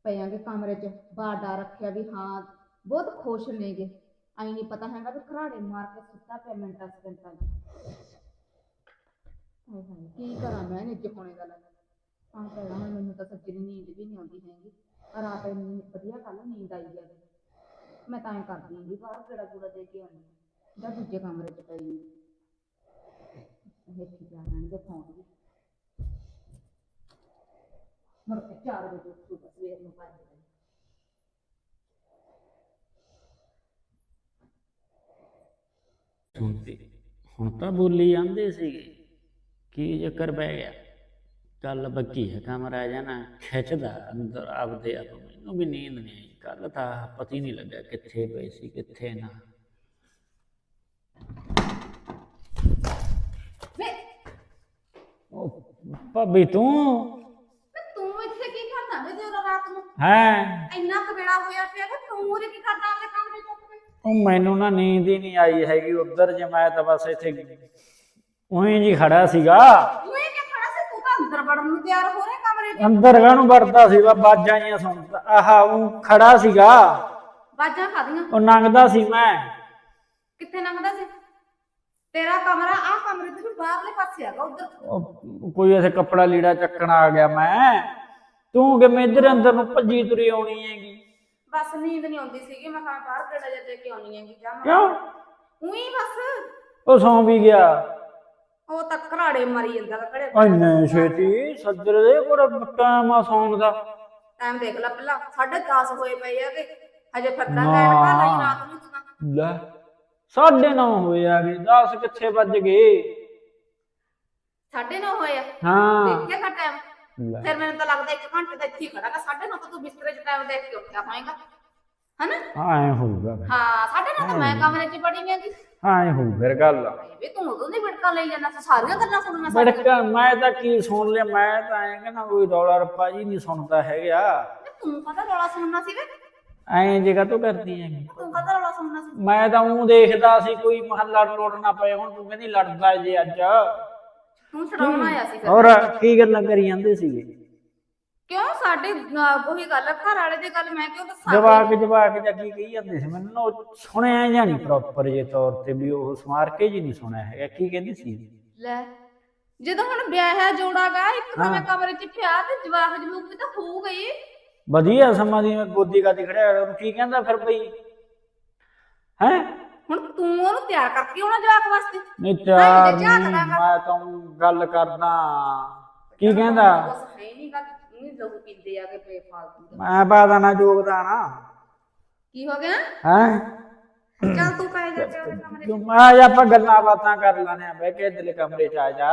ਪਿਆਂਗੇ ਕਮਰੇ 'ਚ ਬਾਡਾ ਰੱਖਿਆ ਵੀ ਹਾਂ ਬਹੁਤ ਖੁਸ਼ ਨੇਗੇ ਆਈ ਨਹੀਂ ਪਤਾ ਹੈਗਾ ਵੀ ਘਰਾੜੇ ਮਾਰ ਕੇ ਸੁੱਤਾ ਪਿਆ ਮਿੰਟਾਂ ਸਕਿੰਟਾਂ 'ਚ ਹਾਏ ਹਾਏ ਕੀ ਕਰਾਂ ਮੈਂ ਨਿੱਜ ਹੋਣੇ ਗੱਲ ਤਾਂ ਕਹਿਣਾ ਹੁਣ ਮੈਨੂੰ ਤਾਂ ਸੱਚੀ ਦੀ ਨੀਂਦ ਵੀ ਨਹੀਂ ਆਉਂਦੀ ਹੈਗੀ ਰਾਤ ਇੰਨੀ ਵਧੀਆ ਕੱਲ ਨੀਂਦ ਆਈ ਹੈ ਮੈਂ ਤਾਂ ਐਂ ਕਰਦੀ ਹਾਂ ਜੀ ਬਾਹਰ ਕਿਹੜਾ ਕੂੜਾ ਦੇ ਕੇ ਆਉਂਦੀ ਹਾਂ। ਜਾਂ ਦੂਜੇ ਕਮਰੇ 'ਚ ਪਈ ਹਾਂ। ਇੱਥੇ ਜਾ ਰਹਿਣਗੇ ਫੋਨ ਵੀ ਮੁੜ ਕੇ 4 ਵਜੇ ਉੱਠੂਗਾ ਸਵੇਰ ਨੂੰ ਪੰਜ ਵਜੇ। ਹੁਣ ਤੇ ਹੁਣ ਤਾਂ ਬੋਲੀ ਜਾਂਦੇ ਸੀਗੇ ਕੀ ਚੱਕਰ ਪੈ ਗਿਆ। ਕੱਲ ਬੱਕੀ ਹੈ ਕਮਰਾ ਜਾਣਾ, ਖਿੱਚਦਾ ਅੰਦਰ ਆਪਦੇ ਆਪ ਮੈਨੂੰ ਵੀ ਨੀਂਦ ਨਹੀਂ ਆਈ। ਕੱਲ ਤਾਂ ਪਤਾ ਹੀ ਨਹੀਂ ਲੱਗਾ ਕਿੱਥੇ ਪਈ ਸੀ, ਕਿੱਥੇ ਨਾ ਵੇ ਉਹ ਭਾਬੀ ਤੂੰ? ਤੇ ਤੂੰ ਇੱਥੇ ਕੀ ਕਰਦਾ ਵੇ ਜਦੋਂ ਰਾਤ ਨੂੰ? ਹੈ? ਇੰਨਾ ਕਵੇੜਾ ਹੋਇਆ ਪਿਆ ਕਿ ਤੂੰ ਉਰੇ ਕੀ ਕਰਦਾ ਆਪਣੇ ਕਮਰੇ 'ਚ ਉੱਠ ਕੇ ਉਹ ਮੈਨੂੰ ਨਾ ਨੀਂਦ ਹੀ ਨਹੀਂ ਆਈ ਹੈਗੀ ਉਧਰ ਜੇ ਮੈਂ ਤਾਂ ਬਸ ਇੱਥੇ ਉਹੀ ਜੀ ਖੜਾ ਸੀਗਾ। ਤੂੰ ਇਹ ਕੀ ਖੜਾ ਸੀ ਤੂੰ ਤਾਂ ਅੰਦਰ ਵੜਨ ਨੂੰ ਤਿਆਰ ਹੋ ਰਿਹਾ ਕਮਰੇ 'ਚ। ਅੰਦਰ ਕਾਹਨੂੰ ਵੜਦਾ ਸੀ ਬਾਜਾਂ ਜੀਆਂ ਸੁਣਦਾ ਆਹ ਉਹ ਖੜਾ ਸੀਗਾ। ਬਾਜਾਂ ਖਾਦੀਆਂ ਉਹ ਨੰਗਦਾ ਸੀ ਮੈਂ। ਕਿੱਥੇ ਲੰਘਦਾ ਸੀ? ਤੇਰਾ ਕਮਰਾ ਆ ਕਮਰੇ ਦੇ ਬਾਹਰਲੇ ਪਾਸੇ ਹੈਗਾ ਉਧਰ। ਉਹ ਕੋਈ ਐਸੇ ਕੱਪੜਾ ਲੀੜਾ ਚੱਕਣ ਆ ਗਿਆ ਮੈਂ। ਤੂੰ ਕਿਵੇਂ ਇੱਧਰ ਅੰਦਰ ਨੂੰ ਭੱਜੀ ਤੁਰੀ ਆਉਣੀ ਹੈਗੀ? ਬਸ ਨੀਂਦ ਨਹੀਂ ਆਉਂਦੀ ਸੀਗੀ ਮੈਂ ਕਿਹਾ ਬਾਹਰ ਕਿਹੜਾ ਦੇ ਕੇ ਆਉਣੀ ਹੈਗੀ ਜਾ ਮੈਂ। ਕਿਉਂ? ਉਹੀ ਬਸ। ਉਹ ਸੌਂ ਵੀ ਗਿਆ। ਉਹ ਤਾਂ ਘਰਾੜੇ ਮਾਰੀ ਜਾਂਦਾ ਘੜੇ ਇੰਨੇ ਛੇਤੀ ਸੱਜਰ ਦੇ ਕੋਲ ਟਾਈਮ ਆ ਸੌਣ ਦਾ। ਟਾਈਮ ਦੇਖ ਲੈ ਪਹਿਲਾਂ 10:30 ਹੋਏ ਪਏ ਆ ਕਿ ਹਜੇ ਨਾ। ਕਹਿਣ ਕਾ ਲਈ ਰਾਤ ਨੂੰ ਤਾਂ। ਲੈ। ਸਾਢੇ ਨੌ ਹੋਏ ਆ ਗਏ 10 ਕਿੱਥੇ ਵੱਜ ਗਏ? 9:30 ਹੋਏ ਆ? ਹਾਂ। ਦੇਖਿਆ ਕਾ ਟਾਈਮ ਲੈ। ਫਿਰ ਮੈਨੂੰ ਤਾਂ ਲੱਗਦਾ 1 ਘੰਟੇ ਦਾ ਇੱਥੇ ਹੀ ਖੜਾ ਗਾ। 9:30 ਤਾਂ ਤੂੰ ਬਿਸਤਰੇ 'ਚ ਟਾਈਮ ਦੇਖ ਕੇ ਉੱਠਿਆ ਹੋਏਗਾ। ਹਨਾ? ਐ ਹੋਊਗਾ ਫਿਰ। ਹਾਂ 9:30 ਤਾਂ ਮੈਂ ਕਮਰੇ 'ਚ ਬੜੀ ਨਹੀਂ ਐ ਹੋਊ ਫਿਰ ਗੱਲ। ਵੇ ਤੂੰ ਉਦੋਂ ਦੀ ਬਿੜਕਾ ਲਈ ਜਾਂਦਾ ਸੀ। ਸਾਰੀਆਂ ਗੱਲਾਂ ਸੁਣਨਾ ਸਾਡੇ ਬੜਕਾ ਮੈਂ ਤਾਂ ਕੀ ਸੁਣ ਲਿਆ? ਮੈਂ ਤਾਂ ਐ ਕਹਿੰਦਾ ਕੋਈ ਰੌਲਾ ਰੱਪਾ ਜੀ ਨਹੀਂ ਸੁਣਦਾ ਹੈਗਾ। ਤੂੰ ਕਹਦਾ ਰੌਲਾ ਸੁਣਨਾ ਸੀ ਵੇ? ਐਂ ਜਗ੍ਹਾ ਤੋਂ ਕਰਦੀ ਹੈਗੀ। ਤੂੰ ਕਹਦਾ ਰੌਲਾ ਸੁਣਨਾ ਸੀ? ਮੈਂ ਤਾਂ ਉਹ ਦੇਖਦਾ ਸੀ ਕੋਈ ਮਹੱਲਾ ਲੋੜ ਨਾ ਪਏ ਹੁਣ ਤੂੰ ਕਹਿੰਦੀ ਲੜਦਾ ਜੇ ਅੱਜ। ਤੂੰ ਛਡਾਉਣ ਆਇਆ ਸੀ ਫਿਰ ਔਰ ਕੀ ਗੱਲਾਂ ਕਰੀ ਜਾਂਦੇ ਸੀਗੇ? ਕਿਉਂ ਸਾਡੇ ਅਹ, ਉਹੀ ਗੱਲ ਘਰ ਵਾਲੇ ਦੀ ਗੱਲ ਮੈਂ ਕਿਉਂ ਦੱਸਾਂ? ਜਵਾਕ ਜਵਾਕ ਜਾਂ ਕੀ ਕਹੀ ਜਾਂਦੇ ਸੀ ਮੈਨੂੰ? ਨਾ ਉਹ ਸੁਣਿਆ ਜਾਂ ਨਹੀਂ ਪ੍ਰੋਪਰ ਜੇ ਤੌਰ ਤੇ ਵੀ ਉਹ ਸਮਾਰ ਕੇ ਜੀ ਨਹੀਂ ਸੁਣਿਆ ਹੈਗਾ ਕੀ ਕਹਿੰਦੀ ਸੀ? ਲੈ ਜਦੋਂ ਹੁਣ ਵਿਆਹ ਹੈ ਜੋੜਾਗਾ ਇੱਕ ਤਾਂ ਮੈਂ ਕਮਰੇ 'ਚ ਪਿਆ ਤੇ ਜਵਾਕ ਜਮੂਕ ਵੀ ਤਾਂ ਹੋ ਗਈ। ਵਧੀਆ ਸਮਾਂ ਦੀ ਮੈਂ ਗੋਦੀ ਗਾਦੀ ਖੜਿਆ ਉਹਨੂੰ ਕੀ ਕਹਿੰਦਾ ਫਿਰ ਬਈ? ਹੈ? ਹੁਣ ਤੂੰ ਉਹਨੂੰ ਤਿਆਰ ਕਰਕੇ ਆਉਣਾ ਜਵਾਕ ਵਾਸਤੇ? ਨਹੀਂ ਚਾਰ ਤੇ ਝਾਕ ਨਹੀਂ। ਮੈਂ ਤਾਂ ਊਂ ਗੱਲ ਕਰਦਾ। ਕੀ ਕਹਿੰਦਾ? ਬਸ ਹੈ ਨਹੀਂ ਗੱਲ ਨਹੀਂ ਲਹੂ ਪੀਂਦੇ ਆ ਕੇ ਬੇਫਾਲਤੂ ਦਾ। ਮੈਂ ਪਾਦਾ ਨਾ ਯੋਗਦਾਨ। ਕੀ ਹੋ ਗਿਆ? ਹੈ? ਚੱਲ ਤੂੰ ਪੈ ਜਾ ਤੇ ਉਹਦੇ ਕਮਰੇ ਤੂੰ ਆ ਜਾ ਆਪਾਂ ਗੱਲਾਂ ਬਾਤਾਂ ਕਰ ਲਾਨੇ ਆ ਬਹਿ ਕੇ ਇਧਰਲੇ ਕਮਰੇ ਚ ਆ ਜਾ।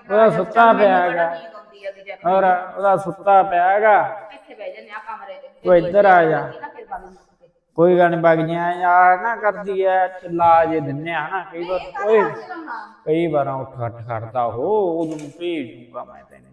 ਉਹਦਾ ਸੁੱਤਾ ਪਿਆ ਹੈਗਾ। ਨੀਂਦ ਆਉਂਦੀ ਹੈਗੀ ਜੇ ਔਰ ਉਹਦਾ ਸੁੱਤਾ ਪਿਆ ਹੈਗਾ। ਇੱਥੇ ਬਹਿ ਜੰਨੇ ਆ ਕਮਰੇ ਤੂੰ ਇੱਧਰ ਆ ਜਾ। ਨਾ ਫਿਰ। ਕੋਈ ਗੱਲ ਨੀ ਵਗ ਜਾ ਯਾਰ ਨਾ ਕਰਦੀ ਐ ਚਲਾ ਜੇ ਦਿੰਨੇ ਆ ਨਾ ਕਈ ਵਾਰ ਓਏ ਕਈ ਵਾਰਾਂ ਉੱਠ ਖੜਦਾ ਹੋ ਉਹਨੂੰ ਭੇਜ ਦੂੰਗਾ ਮੈਂ ਤੈਨੂੰ।